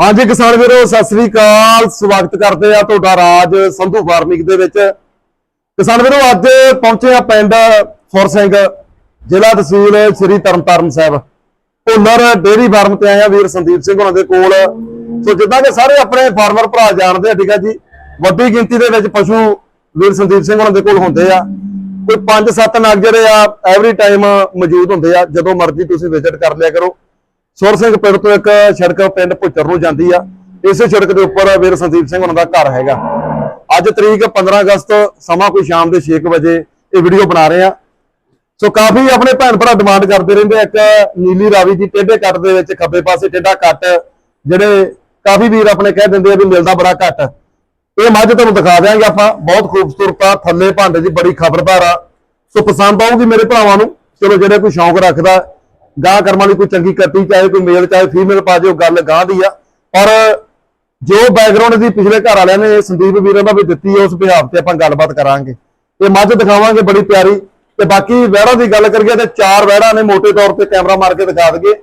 ਹਾਂਜੀ ਕਿਸਾਨ ਵੀਰੋ, ਸਤਿ ਸ੍ਰੀ ਅਕਾਲ। ਸਵਾਗਤ ਕਰਦੇ ਆ ਤੁਹਾਡਾ ਰਾਜ ਸੰਧੂ ਫਾਰਮਿੰਗ ਦੇ ਵਿੱਚ। ਕਿਸਾਨ ਵੀਰੋ, ਅੱਜ ਪਹੁੰਚੇ ਆ ਪਿੰਡ ਫੁਰ ਸਿੰਘ ਜ਼ਿਲ੍ਹਾ ਤਹਿਸੀਲ ਸ੍ਰੀ ਤਰਨਤਾਰਨ ਸਾਹਿਬ। ਭੁੱਲਰ ਡੇਅਰੀ ਫਾਰਮ ਤੇ ਆਇਆ ਵੀਰ ਸੰਦੀਪ ਸਿੰਘ ਉਹਨਾਂ ਦੇ ਕੋਲ। ਸੋ ਜਿੱਦਾਂ ਕਿ ਸਾਰੇ ਆਪਣੇ ਫਾਰਮਰ ਭਰਾ ਜਾਣਦੇ ਆ, ਠੀਕ ਆ ਜੀ? ਵੱਡੀ ਗਿਣਤੀ ਦੇ ਵਿੱਚ ਪਸ਼ੂ ਵੀਰ ਸੰਦੀਪ ਸਿੰਘ ਉਹਨਾਂ ਦੇ ਕੋਲ ਹੁੰਦੇ ਆ। ਕੋਈ 5-7 ਨਗ ਜਿਹੜੇ ਆ ਐਵਰੀ ਟਾਈਮ ਮੌਜੂਦ ਹੁੰਦੇ ਆ, ਜਦੋਂ ਮਰਜ਼ੀ ਤੁਸੀਂ ਵਿਜ਼ਿਟ ਕਰ ਲਿਆ ਕਰੋ। ਸੁਰ ਸਿੰਘ ਪਿੰਡ ਤੋਂ ਇੱਕ ਸੜਕ ਪਿੰਡ ਭੁੱਚਰ ਨੂੰ ਜਾਂਦੀ ਆ। ਇਸੇ ਸੜਕ ਦੇ ਉੱਪਰ ਵੀਰ ਸੰਦੀਪ ਸਿੰਘ ਉਹਨਾਂ ਦਾ ਘਰ ਹੈਗਾ। ਅੱਜ ਤਰੀਕ 15 ਅਗਸਤ, ਸਮਾਂ ਕੋਈ ਸ਼ਾਮ ਦੇ 6 ਵਜੇ ਇਹ ਵੀਡੀਓ ਬਣਾ ਰਹੇ ਆ। ਸੋ ਕਾਫੀ ਆਪਣੇ ਭੈਣ ਭਰਾ ਡਿਮਾਂਡ ਕਰਦੇ ਰਹਿੰਦੇ ਆ। ਇੱਕ ਨੀਲੀ ਰਾਵੀ ਦੀ ਟੇਢੇ ਕੱਟ ਦੇ ਵਿੱਚ ਖੱਬੇ ਪਾਸੇ ਟੇਢਾ ਕੱਟ, ਜਿਹੜੇ ਕਾਫੀ ਵੀਰ ਆਪਣੇ ਕਹਿ ਦਿੰਦੇ ਆ ਵੀ ਮਿਲਦਾ ਬੜਾ ਘੱਟ। ਇਹ ਮੱਝ ਤੁਹਾਨੂੰ ਦਿਖਾ ਦਿਆਂਗੇ ਆਪਾਂ। ਬਹੁਤ ਖੂਬਸੂਰਤ ਆ, ਥੱਲੇ ਭਾਂਡੇ ਦੀ ਬੜੀ ਖਬਰਦਾਰ ਆ। ਸੋ ਪਸੰਦ ਆਊਗੀ ਮੇਰੇ ਭਰਾਵਾਂ ਨੂੰ। ਚਲੋ, ਜਿਹੜੇ ਕੋਈ ਸ਼ੌਂਕ ਰੱਖਦਾ ਗਾਂ ਕਰਮਾਂ ਲਈ ਕੋਈ ਚੰਗੀ ਕੱਟੀ ਚਾਹੇ ਕੋਈ ਮੇਲ, ਚਾਹੇ ਫੀਮੇਲ ਪਾ ਜਿਓ ਗੱਲ ਗਾਂ ਦੀ ਆ। ਔਰ ਜੋ ਬੈਕਗ੍ਰਾਉਂਡ ਦੀ ਪਿਛਲੇ ਘਰ ਵਾਲਿਆਂ ਨੇ ਸੰਦੀਪ ਵੀਰਾਂ ਦਾ ਵੀ ਦਿੱਤੀ ਹੈ ਉਸ ਬਿਹਾਫ ਤੇ ਆਪਾਂ ਗੱਲਬਾਤ ਕਰਾਂਗੇ। ਇਹ ਮੱਝ ਦਿਖਾਵਾਂਗੇ ਬੜੀ ਪਿਆਰੀ। ਤੇ ਬਾਕੀ ਵਹਿੜਾਂ ਦੀ ਗੱਲ ਕਰੀਏ ਤੇ ਚਾਰ ਵਹਿੜਾਂ ਨੇ ਮੋਟੇ ਤੌਰ ਤੇ ਕੈਮਰਾ ਮਾਰ ਕੇ ਦਿਖਾ ਦਈਏ।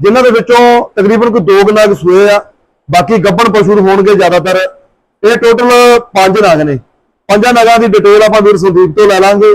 ਜਿਨ੍ਹਾਂ ਦੇ ਵਿੱਚੋਂ ਤਕਰੀਬਨ ਕੋਈ ਦੋ ਕੁ ਨਗ ਸੂਏ ਆ। ਬਾਕੀ ਗੱਬਣ ਪਸ਼ੂ ਹੋਣਗੇ ਜ਼ਿਆਦਾਤਰ। ਇਹ ਟੋਟਲ ਪੰਜ ਨਗ ਨੇ। ਪੰਜਾਂ ਨਗਾਂ ਦੀ ਡਿਟੇਲ ਆਪਾਂ ਵੀਰ ਸੰਦੀਪ ਤੋਂ ਲੈ ਲਾਂਗੇ।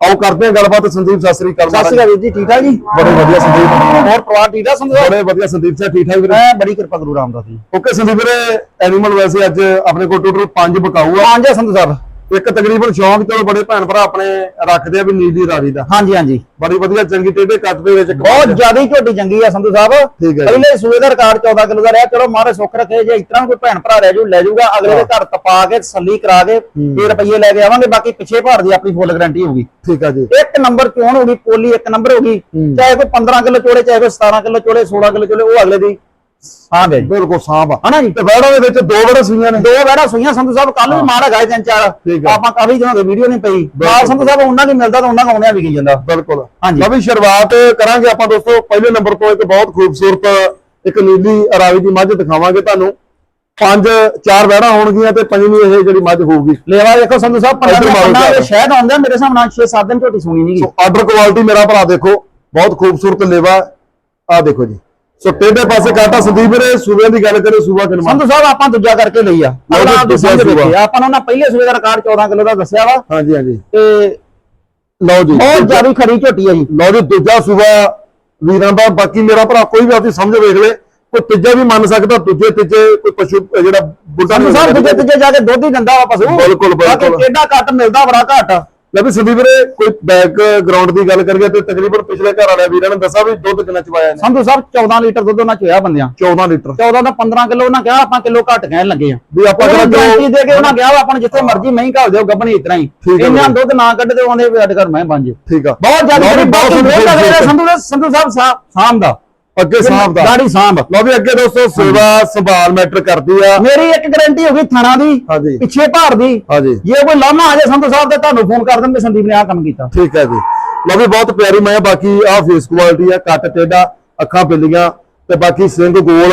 ਆਓ ਕਰਦੇ ਹਾਂ ਗੱਲਬਾਤ। ਸੰਦੀਪ ਸਤਿ ਸ੍ਰੀ ਅਕਾਲ ਸਤਿ ਸ਼੍ਰੀ ਅਕਾਲ ਵੀਰ ਜੀ ਠੀਕ ਠਾਕ ਜੀ? ਬੜੇ ਵਧੀਆ ਸੰਦੀਪ। ਹੋਰ ਪਰਿਵਾਰ ਠੀਕ ਠਾਕ ਸਮਝੋ ਬੜੇ ਵਧੀਆ ਸੰਦੀਪ ਸਾਹਿਬ ਠੀਕ ਠਾਕ ਵੀਰੇ? ਮੈਂ ਬੜੀ ਕਿਰਪਾ ਗੁਰੂ ਰਾਮਦਾਸ ਜੀ। ਓਕੇ ਸੰਦੀਪ ਵੀਰੇ ਐਨੀਮਲ ਵੈਸੇ ਅੱਜ ਆਪਣੇ ਕੋਲ ਟੋਟਲ ਪੰਜ ਬਕਾਊ ਆ। ਪੰਜ ਆ ਸੰਧੂ ਸਾਹਿਬ ਇੱਕ ਤਕਰੀਬਨ ਸ਼ੌਂਕ ਚਲੋ ਬੜੇ ਭੈਣ ਭਰਾ ਆਪਣੇ ਰੱਖਦੇ ਆ ਵੀ ਨੀਲੀ ਰਾਵੀ ਦਾ। ਹਾਂਜੀ ਹਾਂਜੀ। ਬੜੀ ਵਧੀਆ ਚੰਗੀ ਟੇਢੇ ਕੱਟ ਦੇ ਵਿੱਚ ਬਹੁਤ। ਜ਼ਿਆਦਾ ਝੋਟੀ ਚੰਗੀ ਆ ਸੰਧੂ ਸਾਹਿਬ। ਠੀਕ ਹੈ। ਪਹਿਲੇ ਸੂਏ ਦਾ ਰਿਕਾਰਡ 14 ਕਿਲੋ ਦਾ ਰਿਹਾ। ਚਲੋ ਮਾਰੇ ਸੁੱਖ ਰੱਖੇ ਜੇ ਇਸ ਤਰ੍ਹਾਂ ਕੋਈ ਭੈਣ ਭਰਾ ਰਹਿ ਜੂ ਲੈ ਜੂਗਾ। ਅਗਲੇ ਦੇ ਘਰ ਤਪਾ ਕੇ ਤਸੱਲੀ ਕਰਾ ਕੇ ਫੇਰ ਰੁਪਈਏ ਲੈ ਕੇ ਆਵਾਂਗੇ। ਬਾਕੀ ਪਿੱਛੇ ਭਾਰ ਦੀ ਆਪਣੀ ਫੁੱਲ ਗਾਰੰਟੀ ਹੋਊਗੀ। ਠੀਕ ਆ ਜੀ। ਇੱਕ ਨੰਬਰ ਚੋਣ ਹੋਗੀ ਪੋਲੀ ਇੱਕ ਨੰਬਰ ਹੋਗੀ ਚਾਹੇ ਕੋਈ 15 ਕਿਲੋ ਚੋੜੇ ਚਾਹੇ ਕੋਈ 17 ਕਿਲੋ ਚੋੜੇ 16 ਕਿਲੋ ਚੋੜੇ ਉਹ ਅਗਲੇ ਦੀ ਹਾਂ ਬੇ ਬਿਲਕੁਲ ਸਾਂਭ ਹਨਾ ਜੀ? ਤੇ ਵੈੜਾਂ ਦੇ ਵਿੱਚ ਦੋ ਵੜਾ ਸੂਈਆਂ ਨੇ। ਦੋ ਵੜਾ ਸੂਈਆਂ ਸੰਧੂ ਸਾਹਿਬ ਕੱਲ ਵੀ ਮਾਰ ਸੀ ਤਿੰਨ ਚਾਰ। ਆਪਾਂ ਕਾਫੀ ਦਿਨਾਂ ਤੋਂ ਵੀਡੀਓ ਨਹੀਂ ਪਈ। ਨਾਲ ਸੰਧੂ ਸਾਹਿਬ ਉਹਨਾਂ ਦੀ ਮਿਲਦਾ ਤਾਂ ਉਹਨਾਂ ਦਾ ਆਉਂਦਿਆਂ ਵਿਕੀ ਜਾਂਦਾ। ਬਿਲਕੁਲ। ਹਾਂਜੀ। ਲਓ ਵੀ ਸ਼ੁਰੂਆਤ ਕਰਾਂਗੇ ਆਪਾਂ ਦੋਸਤੋ। ਪਹਿਲੇ ਨੰਬਰ ਤੋਂ ਇੱਕ ਬਹੁਤ ਖੂਬਸੂਰਤ ਇੱਕ ਨੀਲੀ ਰਾਵੀ ਦੀ ਮੱਝ ਦਿਖਾਵਾਂਗੇ ਤੁਹਾਨੂੰ। ਪੰਜ ਚਾਰ ਵੈੜਾਂ ਹੋਣਗੀਆਂ ਤੇ ਪੰਜਵੀਂ ਇਹ ਜਿਹੜੀ ਮੱਝ ਹੋਊਗੀ। ਲੇਵਾ ਦੇਖੋ ਸੰਧੂ ਸਾਹਿਬ ਇੱਧਰ ਪੰਨਾ ਮਾਰੋ ਪੰਨਾ ਧਿਆਨ। ਦੇ ਸ਼ਹਿਦ ਆਉਂਦੇ ਮੇਰੇ ਨਾਲ 6-7 ਦਿਨ ਝੋਟੀ ਸੁਣੀ ਨਹੀਂ ਸੋ ਆਰਡਰ ਕੁਆਲਿਟੀ ਮੇਰਾ ਭਰਾ ਦੇਖੋ। ਬਹੁਤ ਖੂਬਸੂਰਤ ਲੇਵਾ। ਆ ਦੇਖੋ ਜੀ। ਸੋ ਟੇਢੇ ਪਾਸੇ ਕਾਟਾ ਸੰਦੀਪ ਵੀਰੇ ਸੂਬਿਆਂ ਦੀ ਗੱਲ ਕਰੇ ਸੂਬਾ ਕਿਨਵਾ ਸੰਧੂ ਸਾਹਿਬ ਆਪਾਂ ਦੂਜਾ ਕਰਕੇ ਲਈ ਆ। ਅਗਲਾ ਆਪ ਦੂਜਾ ਨੂੰ ਨਾ ਪਹਿਲੇ ਸੂਏ ਦਾ ਰਿਕਾਰਡ 14 ਕਿਲੋ ਦਾ ਦੱਸਿਆ ਵਾ। ਹਾਂਜੀ ਹਾਂਜੀ। ਤੇ ਲਓ ਜੀ। ਬਹੁਤ ਜ਼ਿਆਦਾ ਖੜੀ ਝੋਟੀ ਆ ਜੀ। ਲਓ ਜੀ ਦੂਜਾ ਸੂਬਾ ਵੀਰਾਂ ਦਾ ਬਾਕੀ ਮੇਰਾ ਭਰਾ ਕੋਈ ਵੀ ਆਪਣੀ ਸਮਝ ਵੇਖ ਲੈ ਕੋਈ ਤੀਜਾ ਵੀ ਮੰਨ ਸਕਦਾ ਦੂਜੇ ਤੀਜੇ ਕੋਈ ਪਸ਼ੂ ਜਿਹੜਾ ਬੁੱਢਾ ਸਾਹਿਬ ਦੂਜੇ ਤੀਜੇ ਜਾ ਕੇ ਦੁੱਧ ਹੀ ਦਿੰਦਾ ਵਾ ਪਸ਼ੂ। ਬਿਲਕੁਲ, ਬਿਲਕੁਲ। ਕਿਹੜਾ ਘੱਟ ਮਿਲਦਾ ਬੜਾ ਘੱਟ। ਲੈ ਵੀ ਸੰਦੀਪ ਵੀਰੇ ਕੋਈ ਬੈਕ ਗਰਾਊਂਡ ਦੀ ਗੱਲ ਕਰੀਏ ਤੇ ਤਕਰੀਬਨ ਪਿਛਲੇ ਘਰ ਵਾਲੇ ਵੀਰਾਂ ਨੇ ਦੱਸਿਆ ਵੀ ਦੁੱਧ ਕਿੰਨਾ ਚਵਾਇਆ ਨੇ ਸੰਧੂ ਸਾਹਿਬ 14 ਲੀਟਰ ਦੁੱਧ ਉਹਨਾਂ ਚੋਇਆ ਬੰਦਿਆਂ। 14 ਲੀਟਰ। 14 ਦਾ 15 ਕਿਲੋ ਉਹਨਾਂ ਕਿਹਾ ਆਪਾਂ ਕਿਲੋ ਘੱਟ ਕਹਿਣ ਲੱਗੇ ਆ ਵੀ ਆਪਾਂ ਉਹਨਾਂ ਜਿਹੜਾ ਗਾਰੰਟੀ ਦੇ ਕੇ ਉਹਨਾਂ ਕਿਹਾ ਵਾ ਆਪਾਂ ਨੂੰ ਜਿੱਥੇ ਮਰਜ਼ੀ ਮਹੀਂ ਘਾਲ ਦਿਓ ਗੱਬਣੀ ਇਤਨਾ ਹੀ। ਇੰਨਾ। ਦੁੱਧ ਨਾ ਕੱਢਦੇ ਆਉਂਦੇ ਵੀ ਸਾਡੇ ਘਰ ਮੈਂ ਬਣ ਜੇ। ਠੀਕ ਆ। ਬਹੁਤ ਜ਼ਿਆਦਾ ਵੀ ਬਹੁਤ। ਸੰਧੂ ਸਾਹਿਬ ਸਾ- ਸਾਂਭ ਦਾ। ਅੱਗੇ ਸਾਹਬ ਦਾ। ਦਾੜੀ ਸਾਂਭ। ਲਓ ਵੀ ਅੱਗੇ ਦੋਸਤੋ ਸੇਵਾ ਸੰਭਾਲ ਮੈਟਰ ਕਰਦੀ ਆ। ਮੇਰੀ ਇੱਕ ਗਾਰੰਟੀ ਹੋ ਗਈ ਥਣਾ ਦੀ ਪਿੱਛੇ ਭਾਰ ਦੀ। ਹਾਂਜੀ। ਜੇ ਕੋਈ ਲਾਮਾ ਆ ਜਾਏ ਸੰਧੂ ਸਾਹਿਬ ਤੇ ਤੁਹਾਨੂੰ ਫੋਨ ਕਰ ਦੇਣਗੇ ਸੰਦੀਪ ਨੇ ਆਹ ਕੰਮ ਕੀਤਾ। ਠੀਕ ਹੈ ਜੀ। ਲਓ ਵੀ ਬਹੁਤ ਪਿਆਰੀ ਮੈਂ ਬਾਕੀ ਆ ਫੇਸ ਕੁਆਲਿਟੀ ਆ ਕੱਟ ਟੇਡਾ ਅੱਖਾਂ ਬਿੱਲੀਆਂ ਤੇ ਬਾਕੀ ਸਿੰਘ ਗੋਲ।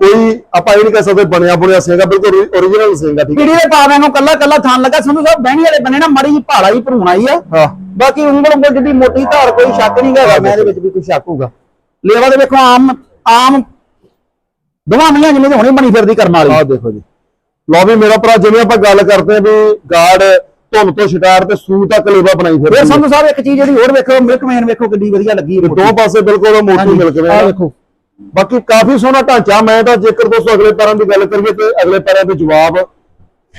ਕੋਈ ਆਪਾਂ ਇਹ ਨਹੀਂ ਕਹਿ ਸਕਦੇ ਬਣਿਆ ਬਣਿਆ ਸਿੰਘਾ ਬਿਲਕੁਲ ਓਰੀਜਨਲ ਸਿੰਘਾ ਠੀਕ ਹੈ। ਪੀੜੀ ਦੇ ਪਾਵੇਂ ਨੂੰ ਕੱਲਾ ਕੱਲਾ ਥਾਨ ਲੱਗਾ ਸੰਧੂ ਸਾਹਿਬ ਬਹਿਣੀ ਵਾਲੇ ਬੰਨੇ ਨਾ ਮੜੀ ਜੀ ਭਾਲਾ ਹੀ ਭਰੂਣਾਈ ਆ। ਹਾਂ। ਬਾਕੀ ਉਂਗਲ ਉਂਗਲ ਜਿੱਡੀ ਮੋਟੀ ਧਾਰ ਕੋਈ ਸ਼ੱਕ ਨਹੀਂ ਹੈਗਾ ਮੈਂ ਇਹਦੇ ਵਿੱਚ ਵੀ ਕੋਈ ਸ਼ੱਕ ਹੋਊਗਾ। ਲੇਵਾ ਦੇ ਵੇਖੋ ਆਮ ਆਮ ਦੋਵਾਂ ਮੀਆਂ ਜਿਵੇਂ ਹੁਣੀ ਬਣੀ ਫਿਰਦੀ ਕਰਨ ਵਾਲੀ। ਆਹ ਦੇਖੋ ਜੀ। ਲਓ ਵੀ ਮੇਰਾ ਭਰਾ ਜਿਵੇਂ ਆਪਾਂ ਗੱਲ ਕਰਦੇ ਆ ਵੀ ਗਾਰਡ ਧੁੰਨ ਤੋਂ ਸ਼ਿਕਾਰ ਤੇ ਸੂ ਤੱਕ ਲੇਵਾ ਬਣਾਈ ਫਿਰ ਫਿਰ ਸੰਧੂ ਸਾਹਿਬ ਇੱਕ ਚੀਜ਼ ਜਿਹੜੀ ਹੋਰ ਵੇਖੋ ਮਿਲਕ ਮੈਨ ਵੇਖੋ ਕਿੰਨੀ ਵਧੀਆ ਲੱਗੀ ਦੋ ਪਾਸੇ ਬਿਲਕੁਲ ਮੋਟੀ ਮਿਲ ਕੇ ਆਹ ਵੇਖੋ। ਬਾਕੀ ਕਾਫੀ ਸੋਹਣਾ ਢਾਂਚਾ ਮੈਂ ਤਾਂ ਜੇਕਰ ਦੋਸਤੋ ਅਗਲੇ ਪੈਰਾਂ ਦੀ ਗੱਲ ਕਰੀਏ ਤੇ ਅਗਲੇ ਪੈਰਾਂ ਦੇ ਜਵਾਬ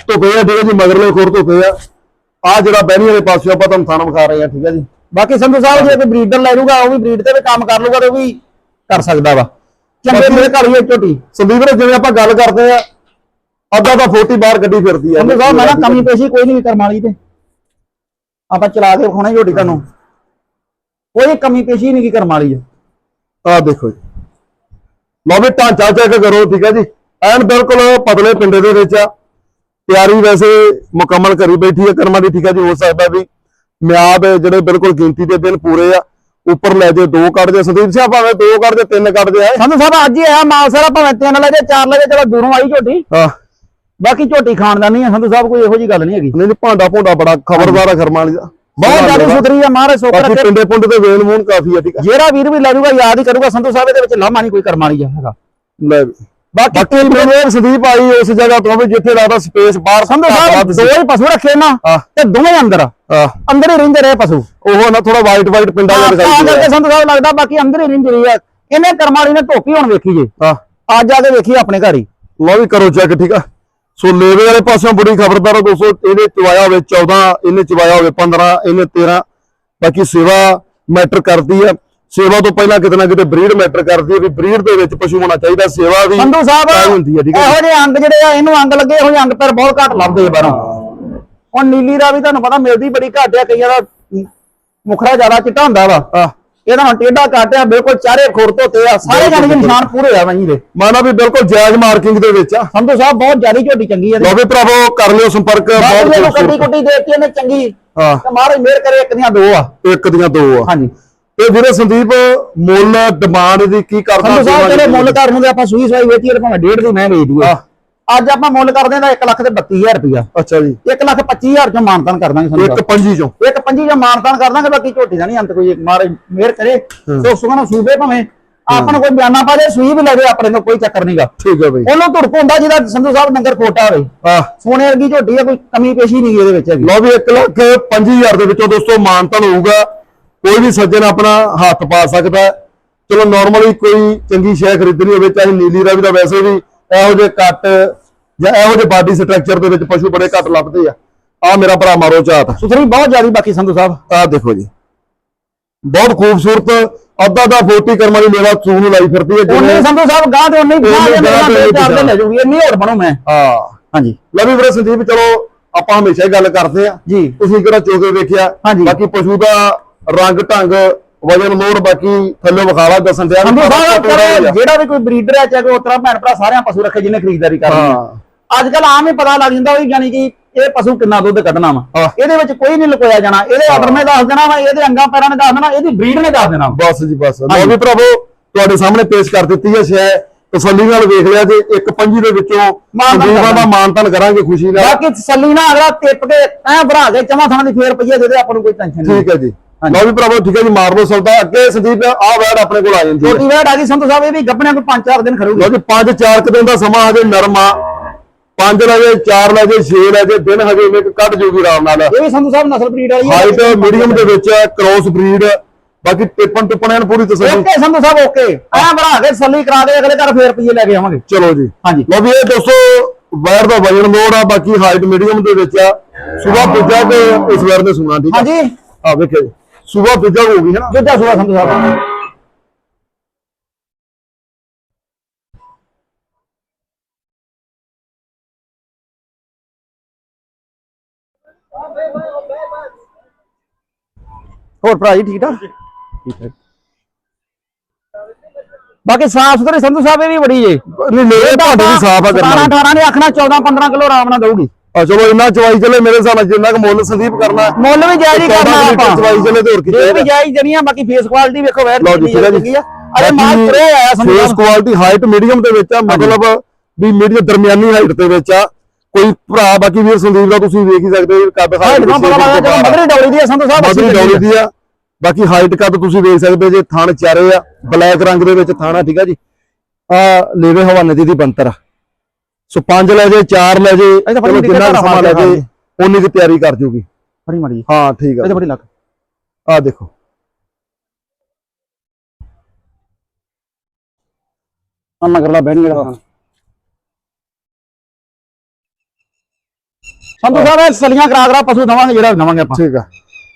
ਧੁੱਪੇ ਆ ਠੀਕ ਹੈ ਜੀ ਮਗਰਲੇ ਖੁਰ ਧੁੱਪੇ ਆ। ਆ ਜਿਹੜਾ ਬਹਿਣੀ ਵਾਲੇ ਪਾਸੇ ਆਪਾਂ ਤੁਹਾਨੂੰ ਥਾਣਾ ਵਿਖਾ ਰਹੇ ਆ ਠੀਕ ਹੈ ਜੀ। ਬਾਕੀ ਸੰਧੂ ਸਾਹਿਬ ਜੇ ਕੋਈ ਬਰੀਡਰ ਲੈ ਲੂਗਾ ਉਹ ਵੀ ਬਰੀਡ ਤੇ ਵੀ ਕੰਮ ਕਰ ਲੂਗਾ ਤੇ ਉਹ ਵੀ ਕਰ ਸਕਦਾ ਵਾ। ਚੰਗੇ ਮੇਰੇ ਘਰ ਹੀ ਝੋਟੀ। ਸੰਦੀਪ ਵੀਰੇ ਜਿਵੇਂ ਆਪਾਂ ਗੱਲ ਕਰਦੇ ਆ ਅੱਧਾ ਤਾਂ 40 ਬਾਹਰ ਗੱਡੀ ਫਿਰਦੀ ਆ। ਸੰਧੂ ਸਾਹਿਬ ਮੈਂ ਨਾ ਕਮੀ ਪੇਸ਼ੀ ਕੋਈ ਨਹੀਂ ਕਰਮ ਵਾਲੀ ਤੇ। ਆਪਾਂ ਚਲਾ ਕੇ ਵਿਖਾਉਣਾ ਝੋਟੀ ਤੁਹਾਨੂੰ। ਕੋਈ ਕਮੀ ਪੇਸ਼ੀ ਨਹੀਂ ਕੀ ਕਰਮ ਵਾਲੀ ਆ। ਆ ਦੇਖੋ ਜੀ। ਲਓ ਵੀ ਢਾਂਚਾ ਚੈੱਕ ਕਰੋ ਠੀਕ ਹੈ ਜੀ। ਐਨ ਬਿਲਕੁਲ ਪਤਲੇ ਪਿੰਡੇ ਦੇ ਵਿੱਚ ਆ। ਤਿਆਰੀ ਵੈਸੇ ਮੁਕੰਮਲ ਕਰੀ ਬੈਠੀ ਹੈ ਕਰਮਾਂ ਦੀ ਠੀਕ ਹੈ ਜੀ ਹੋ ਸਕਦਾ ਵੀ ਮਿਆਦ ਜਿਹੜੇ ਬਿਲਕੁਲ ਗਿਣਤੀ ਦੇ ਦਿਨ ਪੂਰੇ ਆ ਉੱਪਰ ਲੈ ਜੇ ਦੋ ਕੱਢ ਜੇ ਸੰਦੀਪ ਸਿੰਘ ਭਾਵੇਂ ਦੋ ਕੱਢ ਜੇ ਤਿੰਨ ਕੱਢ ਜੇ ਸੰਧੂ ਸਾਹਿਬ ਅੱਜ ਹੀ ਆਇਆ ਮਾਲ ਸਾਰਾ ਭਾਵੇਂ ਤਿੰਨ ਲੈ ਜੇ ਚਾਰ ਲੈ ਜੇ ਚਲੋ ਦੂਰੋਂ ਆਈ ਝੋਟੀ। ਹਾਂ। ਬਾਕੀ ਝੋਟੀ ਖਾਣ ਦਾ ਨਹੀਂ ਹੈ ਸੰਧੂ ਸਾਹਿਬ ਕੋਈ ਇਹੋ ਜੀ ਗੱਲ ਨਹੀਂ ਹੈਗੀ। ਨਹੀਂ ਨਹੀਂ ਭਾਂਡਾ ਭੁੰਡਾ ਬੜਾ ਖਬਰਦਾਰ ਆ ਵਾਲੀ ਦਾ। ਬਹੁਤ ਜ਼ਿਆਦਾ ਸੁਥਰੀ ਆ ਮਹਾਰਾਜ ਸੋਕ ਬਾਕੀ ਰੱਖੇ। ਪਿੰਡੇ ਪੁੰਡੇ ਤੇ ਵੇਲ ਮੂਨ ਕਾਫੀ ਆ ਠੀਕ ਆ। ਜਿਹੜਾ ਵੀਰ ਵੀ ਲੈ ਜੂਗਾ ਯਾਦ ਹੀ ਕਰੂਗਾ ਸੰਧੂ ਸਾਹਿਬ ਇਹਦੇ ਵਿੱਚ ਲਾਮਾ ਨਹੀਂ ਕੋਈ ਕਰਮ ਵਾਲੀ ਆ ਹੈਗਾ। ਲੈ ਵੀ। ਬਾਕੀ ਮੈਨੂੰ ਇਹ ਸੰਦੀਪ ਆਈ ਉਸ ਜਗ੍ਹਾ ਤੋਂ ਵੀ ਜਿੱਥੇ ਲੱਗਦਾ ਸਪੇਸ ਬਾਹਰ ਸੰਧੂ ਸਾਹਿਬ ਦੋ। ਹੀ ਪਸ਼ੂ ਰੱਖੇ ਨਾ। ਤੇ ਦੋਵੇਂ ਅੰਦਰ। ਅੰਦਰ ਹੀ ਰਹਿੰਦੇ ਰਹੇ ਪਸ਼ੂ। ਉਹ ਨਾ ਥੋੜਾ ਵਾਈਟ ਵਾਈਟ ਪਿੰਡਾਂ ਦਾ ਦਿਖਾਈ ਕਰਕੇ ਦੇ ਸੰਧੂ ਸਾਹਿਬ ਲੱਗਦਾ ਬਾਕੀ ਅੰਦਰ ਹੀ ਰਹਿੰਦੀ ਰਹੀ ਆ। ਇਹਨੇ ਕਰਮ ਵਾਲੀ ਨੇ ਧੋਕੀ ਹੁਣ ਵੇਖੀ ਜੇ। ਅੱਜ ਆ ਕੇ ਵੇਖੀ ਆਪਣੇ ਘਰ ਹੀ। ਲਓ ਵੀ ਕਰੋ ਚੈੱਕ ਠੀਕ ਆ? ਸੋ ਲੇਵੇ ਵਾਲੇ ਪਾਸਿਓਂ ਬੜੀ ਖਬਰਦਾਰ ਆ ਦੋਸਤੋ ਇਹਨੇ ਚਵਾਇਆ ਹੋਵੇ 14 ਇਹਨੇ ਚਵਾਇਆ ਹੋਵੇ 15 ਇਹਨੇ 13 ਬਾਕੀ ਸੇਵਾ ਮੈਟਰ ਕਰਦੀ ਆ। ਸੇਵਾ ਤੋਂ ਪਹਿਲਾਂ ਕਿਤੇ ਨਾ ਕਿਤੇ ਬਰੀਡ ਮੈਟਰ ਕਰਦੀ ਹੈ ਵੀ ਬਰੀਡ ਦੇ ਵਿੱਚ ਪਸ਼ੂ ਹੋਣਾ ਚਾਹੀਦਾ ਸੇਵਾ ਵੀ ਸੰਧੂ ਸਾਹਿਬ ਹੁੰਦੀ ਹੈ ਠੀਕ ਹੈ ਇਹੋ ਜਿਹੇ ਅੰਗ ਜਿਹੜੇ ਆ ਇਹਨੂੰ ਅੰਗ ਲੱਗੇ ਇਹੋ ਜਿਹੇ ਅੰਗ ਪਰ ਬਹੁਤ ਘੱਟ ਲੱਭਦੇ ਆ ਬਾਹਰੋਂ। ਹੁਣ ਨੀਲੀ ਦਾ ਵੀ ਤੁਹਾਨੂੰ ਪਤਾ ਮਿਲਦੀ ਬੜੀ ਘੱਟ ਆ ਕਈਆਂ ਦਾ ਮੁਖੜਾ ਜ਼ਿਆਦਾ ਚਿੱਟਾ ਹੁੰਦਾ ਵਾ। ਇਹਦਾ ਹੁਣ ਟੇਢਾ ਕੱਟ ਆ ਬਿਲਕੁਲ ਚਾਰੇ ਖੁਰ ਧੋਤੇ ਆ ਸਾਰੇ ਜਾਨੀ ਕਿ ਨਿਸ਼ਾਨ ਪੂਰੇ ਆ ਵਹੀਂ ਦੇ। ਮਾਨਾ ਵੀ ਬਿਲਕੁਲ ਜਾਇਜ਼ ਮਾਰਕਿੰਗ ਦੇ ਵਿੱਚ ਆ। ਸੰਧੂ ਸਾਹਿਬ ਬਹੁਤ ਜ਼ਿਆਦਾ ਝੋਟੀ ਚੰਗੀ ਆ ਲਓ ਵੀ ਭਰਾਵੋ ਕਰ ਲਿਓ ਸੰਪਰਕ ਬਹੁਤ ਕੱਟੀ ਕੁੱਟੀ ਦੇਤੀ ਇਹਨੇ ਚੰਗੀ ਹਾਂ। ਤੇ ਮਹਾਰਾਜ ਮਿਹਰ ਕਰੇ ਇੱਕ ਦੀਆਂ ਦੋ ਆ। ਇੱਕ ਦੀਆਂ ਦੋ ਆ। ਹਾਂਜੀ। ਤੇ ਵੀਰੇ ਸੰਦੀਪ ਮੁੱਲ ਡਿਮਾਂਡ ਦੀ ਕੀ ਕਰਦਾ ਸੰਧੂ ਸਾਹਿਬ? ਜਿਹੜੇ ਮੁੱਲ ਕਰ ਨੂੰ ਤੇ ਆਪਾਂ ਸੂਈ ਸਵਾਈ ਵੇਚੀ ਭਾਵੇਂ ਡੇਢ ਦੀ ਮੈਂ ਵੇਚ ਆਹ, ਅੱਜ ਆਪਾਂ ਮੁੱਲ ਕਰਦੇ ਦਾ 1 ਲੱਖ ਤੇ 32000 ਰੁਪਇਆ। ਅੱਛਾ ਜੀ। 1 ਲੱਖ 25000 ਚੋਂ ਮਾਨਤਾਨ ਕਰ ਦਾਂਗੇ ਇੱਕ ਸਾਹਿਬ। ਪੰਜੀ ਚੋਂ। ਇੱਕ ਪੰਜੀ ਜਾਂ ਮਾਨਤਾਨ ਕਰ ਦਾਂਗੇ ਬਾਕੀ ਝੋਟੀ ਦਾ ਨਹੀਂ ਅੰਤ ਕੋਈ ਮਾਰੇ ਮਿਹਰ ਕਰੇ। ਤੇ ਸੁਗਣਾ ਸੂਬੇ ਭਾਵੇਂ ਆਪਾਂ ਨੂੰ ਕੋਈ ਬਿਆਨਾ ਪਾ ਦੇ ਸੂਈ ਵੀ ਲਵੇ ਆਪਣੇ ਨੂੰ ਕੋਈ ਚੱਕਰ ਨਹੀਂਗਾ ਠੀਕ ਹੈ ਬਈ। ਉਹਨੂੰ ਧੁੜਕ ਹੁੰਦਾ ਜਿਹਦਾ ਸੰਧੂ ਸਾਹਿਬ ਨੰਗਰ ਖੋਟਾ ਹੋਵੇ। ਆ ਸੋਨੇ ਵਰਗੀ ਝੋਟੀ ਆ ਕੋਈ ਕਮੀ ਪੇਸ਼ੀ ਨਹੀਂ ਇਹਦੇ ਵਿੱਚ ਹੈਗੀ। ਲਓ ਵੀ 1 ਲੱਖ 25000 ਦੇ ਵਿੱਚੋਂ ਦੋਸਤੋ ਮਾਨਤਨ ਹੋਊਗਾ। ਕੋਈ ਵੀ ਸੱਜਣ ਆਪਣਾ ਹੱਥ ਪਾ ਸਕਦਾ। ਚਲੋ ਨਾਰਮਲੀ ਕੋਈ ਚੰਗੀ ਸ਼ੈ ਖਰੀਦਣੀ ਹੋਵੇ ਚਾਹੇ ਨੀਲੀ ਰਾਵੀ ਦਾ ਵੈਸੇ ਵੀ ਇਹੋ ਜਿਹੇ ਕੱਟ ਜਾਂ ਇਹੋ ਜਿਹੇ ਬਾਡੀ ਸਟਰਕਚਰ ਦੇ ਵਿੱਚ ਪਸ਼ੂ ਬੜੇ ਘੱਟ ਲੱਭਦੇ ਆ। ਆ ਮੇਰਾ ਭਰਾ ਮਾਰੋ ਝਾਤ ਸੁਥਰੀ ਬਹੁਤ ਜ਼ਿਆਦੀ ਬਾਕੀ ਸੰਧੂ ਸਾਹਿਬ। ਆ ਦੇਖੋ ਜੀ। ਬਹੁਤ ਖੂਬਸੂਰਤ ਅੱਧਾ ਦਾ 40 ਕਰਮਾਂ ਦੀ ਮੇਵਾ ਚੂਹ ਨੂੰ ਲਾਈ ਫਿਰਦੀ ਹੈ ਉਹਨੇ ਸੰਧੂ ਸਾਹਿਬ ਗਾਂ ਤੇ ਉਹਨੇ ਗਾਂ ਦੇ ਮੇਰੇ ਚਾਰ ਦੇ। ਲੈ ਜੂਗੀ ਇੰਨੀ ਹੋਰ ਬਣੂ ਮੈਂ। ਹਾਂ। ਹਾਂਜੀ। ਲੈ ਵੀ ਵੀਰੇ ਸੰਦੀਪ ਚਲੋ ਆਪਾਂ ਹਮੇਸ਼ਾ ਹੀ ਗੱਲ ਕਰਦੇ ਆ ਜੀ। ਤੁਸੀਂ ਕਿਹੜਾ ਚੋਕੇ ਵੇਖਿਆ। ਬਾਕੀ ਪਸ਼ੂ ਦਾ ਰੰਗ ਢੰਗ ਵਜਨ ਲੋੜ ਬਾਕੀ ਥੱਲੇ ਵਿਖਾਵਾ ਦੱਸਣ ਕਰੋ ਜਿਹੜਾ ਵੀ ਕੋਈ ਬਰੀਡਰ ਹੈ ਚਾਹੇ ਕੋਈ ਉਤਰਾ ਭੈਣ ਭਰਾ ਸਾਰਿਆਂ ਪਸ਼ੂ ਰੱਖੇ ਜਿਹਨੇ ਖਰੀਦਦਾਰੀ ਕਰਨੀ ਹੈ। ਅੱਜ ਕੱਲ ਆਮ ਹੀ ਪਤਾ ਲੱਗ ਜਾਂਦਾ ਵੀ ਯਾਨੀ ਕਿ ਇਹ ਪਸ਼ੂ ਕਿੰਨਾ ਦੁੱਧ ਕੱਢਣਾ ਵਾ। ਇਹਦੇ ਵਿੱਚ ਕੋਈ ਨਹੀਂ ਲੁਕੋਇਆ ਜਾਣਾ। ਇਹਦੇ ਆਰਡਰ ਨੇ ਦੱਸ ਦੇਣਾ ਵਾ ਇਹਦੇ ਅੰਗਾਂ ਪੈਰਾਂ ਨੇ ਦੱਸ ਦੇਣਾ ਇਹਦੀ ਬਰੀਡ ਨੇ ਦੱਸ ਦੇਣਾ। ਬਸ ਜੀ ਬਸ। ਲਓ ਵੀ ਭਰਾਵੋ ਤੁਹਾਡੇ ਸਾਹਮਣੇ ਪੇਸ਼ ਕਰ ਦਿੱਤੀ ਹੈ ਸ਼ੈ। ਤਸੱਲੀ ਨਾਲ ਵੇਖ ਲਿਆ ਜੇ ਇੱਕ ਪੰਜੀ ਦੇ ਵਿੱਚੋਂ ਸੰਦੀਪਾਂ ਦਾ। ਮਾਨਤਨ ਕਰਾਂਗੇ ਖੁਸ਼ੀ ਨਾਲ। ਬਾਕੀ ਤਸੱਲੀ ਨਾਲ ਅਗਲਾ ਟਿਪ ਕੇ ਐ ਭਰਾ ਕੇ ਚਮਾ ਥਾਂ ਦੀ ਫੇਰ ਰੁਪਈਏ ਦੇ ਦੇ ਆਪਾਂ ਨੂੰ ਕੋਈ ਟੈਨਸ਼ਨ ਨਹੀਂ। ਠੀਕ ਹੈ ਜੀ। ਲਓ ਵੀ ਭਰਾਵੋ ਠੀਕ ਹੈ ਜੀ ਮਾਰ ਲਓ ਸੌਦਾ ਅੱਗੇ ਸੰਦੀਪ ਆ ਵੈੜ ਆਪਣੇ ਕੋਲ ਆ ਜਾਂਦੀ ਹੈ। ਛੋਟੀ ਵੈੜ ਆ ਗਈ ਸੰਧੂ ਸਾਹਿਬ ਇਹ ਵੀ ਗੱਭਣਿਆਂ ਕੋਈ 5-4 ਦਿਨ ਖੜੂਗੀ। ਲਓ ਜੀ 5 4 ਦਿਨ ਦਾ ਸਮਾਂ ਹਜੇ ਨਰਮ। ਆ 5 ਲੈ ਜੇ 4 ਲੈ ਜੇ 6 ਲੈ ਜੇ ਦਿਨ ਹਜੇ ਇੱਕ ਕੱਢ ਜੂਗੀ ਆਰਾਮ ਨਾਲ। ਇਹ ਵੀ ਸੰਧੂ ਸਾਹਿਬ ਨਸਲ ਬਰੀਡ ਵਾਲੀ ਹੈ ਹਾਈਟ ਮੀਡੀਅਮ ਦੇ ਵਿੱਚ ਕ੍ਰੋਸ ਬਰੀਡ ਬਾਕੀ ਟਿੱਪਣ ਟੁੱਪਣਿਆਂ ਨੂੰ ਪੂਰੀ ਤਸੱਲੀ। Okay Sandhu Sahib okay. ਐ ਭਰਾ ਕੇ ਤਸੱਲੀ ਕਰਾ ਕੇ ਅਗਲੇ ਘਰ ਫੇਰ ਰੁਪਈਏ ਲੈ ਕੇ ਆਵਾਂਗੇ। ਚਲੋ ਜੀ। ਹਾਂਜੀ। ਲਓ ਵੀ ਇਹ ਦੋਸਤੋ ਵੈਰ ਦਾ ਵਜਨ ਲੋਡ ਆ ਬਾਕੀ ਹਾਈਟ ਮੀਡੀਅਮ ਦੇ ਵਿੱਚ ਆ। ਸਵੇਰ ਪੁੱਜਾ ਕੇ ਇਸ ਵਾਰ ਨੇ ਸੁਣਾ ਠੀਕ ਆ ਹਾਂਜੀ। ਆ ਵੇਖਿਓ। ਜੀ ਸਵੇਰ ਪੁੱਜਾ ਹੋਊਗੀ ਹੈ ਨਾ? ਜੁੱਜਾ ਸੁਆ ਸੰਧੂ ਸਾਹਿਬ ਹੋਰ ਭਰਾ ਜੀ ਠੀਕ ਠਾਕ? ਠੀਕ ਹੈ ਬਾਕੀ ਸਾਫ਼ ਸੁਥਰੇ ਸੰਧੂ ਸਾਹਿਬ ਇਹ ਵੀ ਬੜੀ ਜੇ। ਨਹੀਂ ਮੇਰੇ ਤੁਹਾਡੇ ਵੀ ਸਾਫ਼ ਆ 17 ਕਰਨਾ 18 ਨੇ ਆਖਣਾ 14 15 ਕਿਲੋ ਆਰਾਮ ਨਾਲ ਦਊਗੀ। ਆ ਚਲੋ ਇੰਨਾ ਚਵਾਈ ਚਲੇ ਮੇਰੇ ਹਿਸਾਬ ਨਾਲ ਜਿੰਨਾ ਕੁ ਮੁੱਲ ਸੰਦੀਪ ਕਰਨਾ ਮੁੱਲ ਵੀ ਜਾਇਜ਼ ਹੀ ਕਰਨਾ ਆਪਾਂ। ਚਵਾਈ ਚਲੇ ਤੇ ਹੋਰ ਕੀ ਇਹ ਵੀ ਚਾਹੀਦਾ। ਜਾਇਜ਼ ਜਣੀਆਂ ਬਾਕੀ ਫੇਸ ਕੁਆਲਿਟੀ ਵੇਖੋ ਵੈਰ ਠੀਕ ਹੈ ਜੀ। ਅਰੇ ਮਾਲ ਤੁਰੇ ਆਇਆ Sandhu face quality height medium ਦੇ ਵਿੱਚ ਆ ਮਤਲਬ ਵੀ ਮੀਡੀਅਮ ਦਰਮਿਆਨੀ ਹਾਈਟ ਦੇ ਵਿੱਚ ਆ। ਕੋਈ ਭਰਾ ਬਾਕੀ ਵੀਰ ਸੰਦੀਪ ਦਾ ਤੁਸੀਂ ਵੇਖ ਹੀ ਸਕਦੇ ਹੋ ਕੱਦ ਹਾਈਟ ਦਾ ਪਤਾ ਲੱਗਦਾ ਜਦੋਂ ਮਦਰੀ ਡੌਲੀ ਦੀ ਹੈ ਸੰਧੂ ਸਾਹਿਬ ਮਦਰੀ ਡੌਲੀ ਦੀ ਆ। ਬਾਕੀ ਹਾਈਟ ਕੱਦ ਤੁਸੀਂ ਵੇਖ ਸਕਦੇ ਜੇ ਥਣ ਚਾਰੇ ਆ ਬਲੈਕ ਰੰਗ ਦੇ ਵਿੱਚ ਥਾਣਾ ਠੀਕ ਆ ਜੀ। ਆ ਲੇਵੇ ਹਵਾਨੇ ਦੀ ਦੀ ਬੰਤਰ ਆ। ਸੋ ਪੰਜ ਲੈ ਜੇ ਚਾਰ ਲੈ ਜੇ ਤਾਂ ਬੜੀ ਚਲੋ ਜਿੰਨਾ ਕੁ ਦਿੱਕਤ ਆ ਸਮਾਂ ਲੈ ਜੇ ਹਾਂਜੀ। ਉਨੀ ਕੁ ਤਿਆਰੀ ਕਰ ਜੂਗੀ। ਬੜੀ ਮਾੜੀ ਹਾਂ ਠੀਕ ਇਹ ਤਾਂ ਆ ਬੜੀ ਲੱਗ ਆ ਦੇਖੋ ਆ ਮਗਰਲਾ ਬਹਿਣ ਜਿਹੜਾ ਸੰਧੂ ਸਾਹਿਬ ਇਹ ਸਲੀਆਂ ਕਰਾ ਕਰਾ ਪਸ਼ੂ ਦਵਾਂਗੇ ਜਿਹੜਾ ਦਵਾਂਗੇ ਆਪਾਂ। ਠੀਕ ਆ।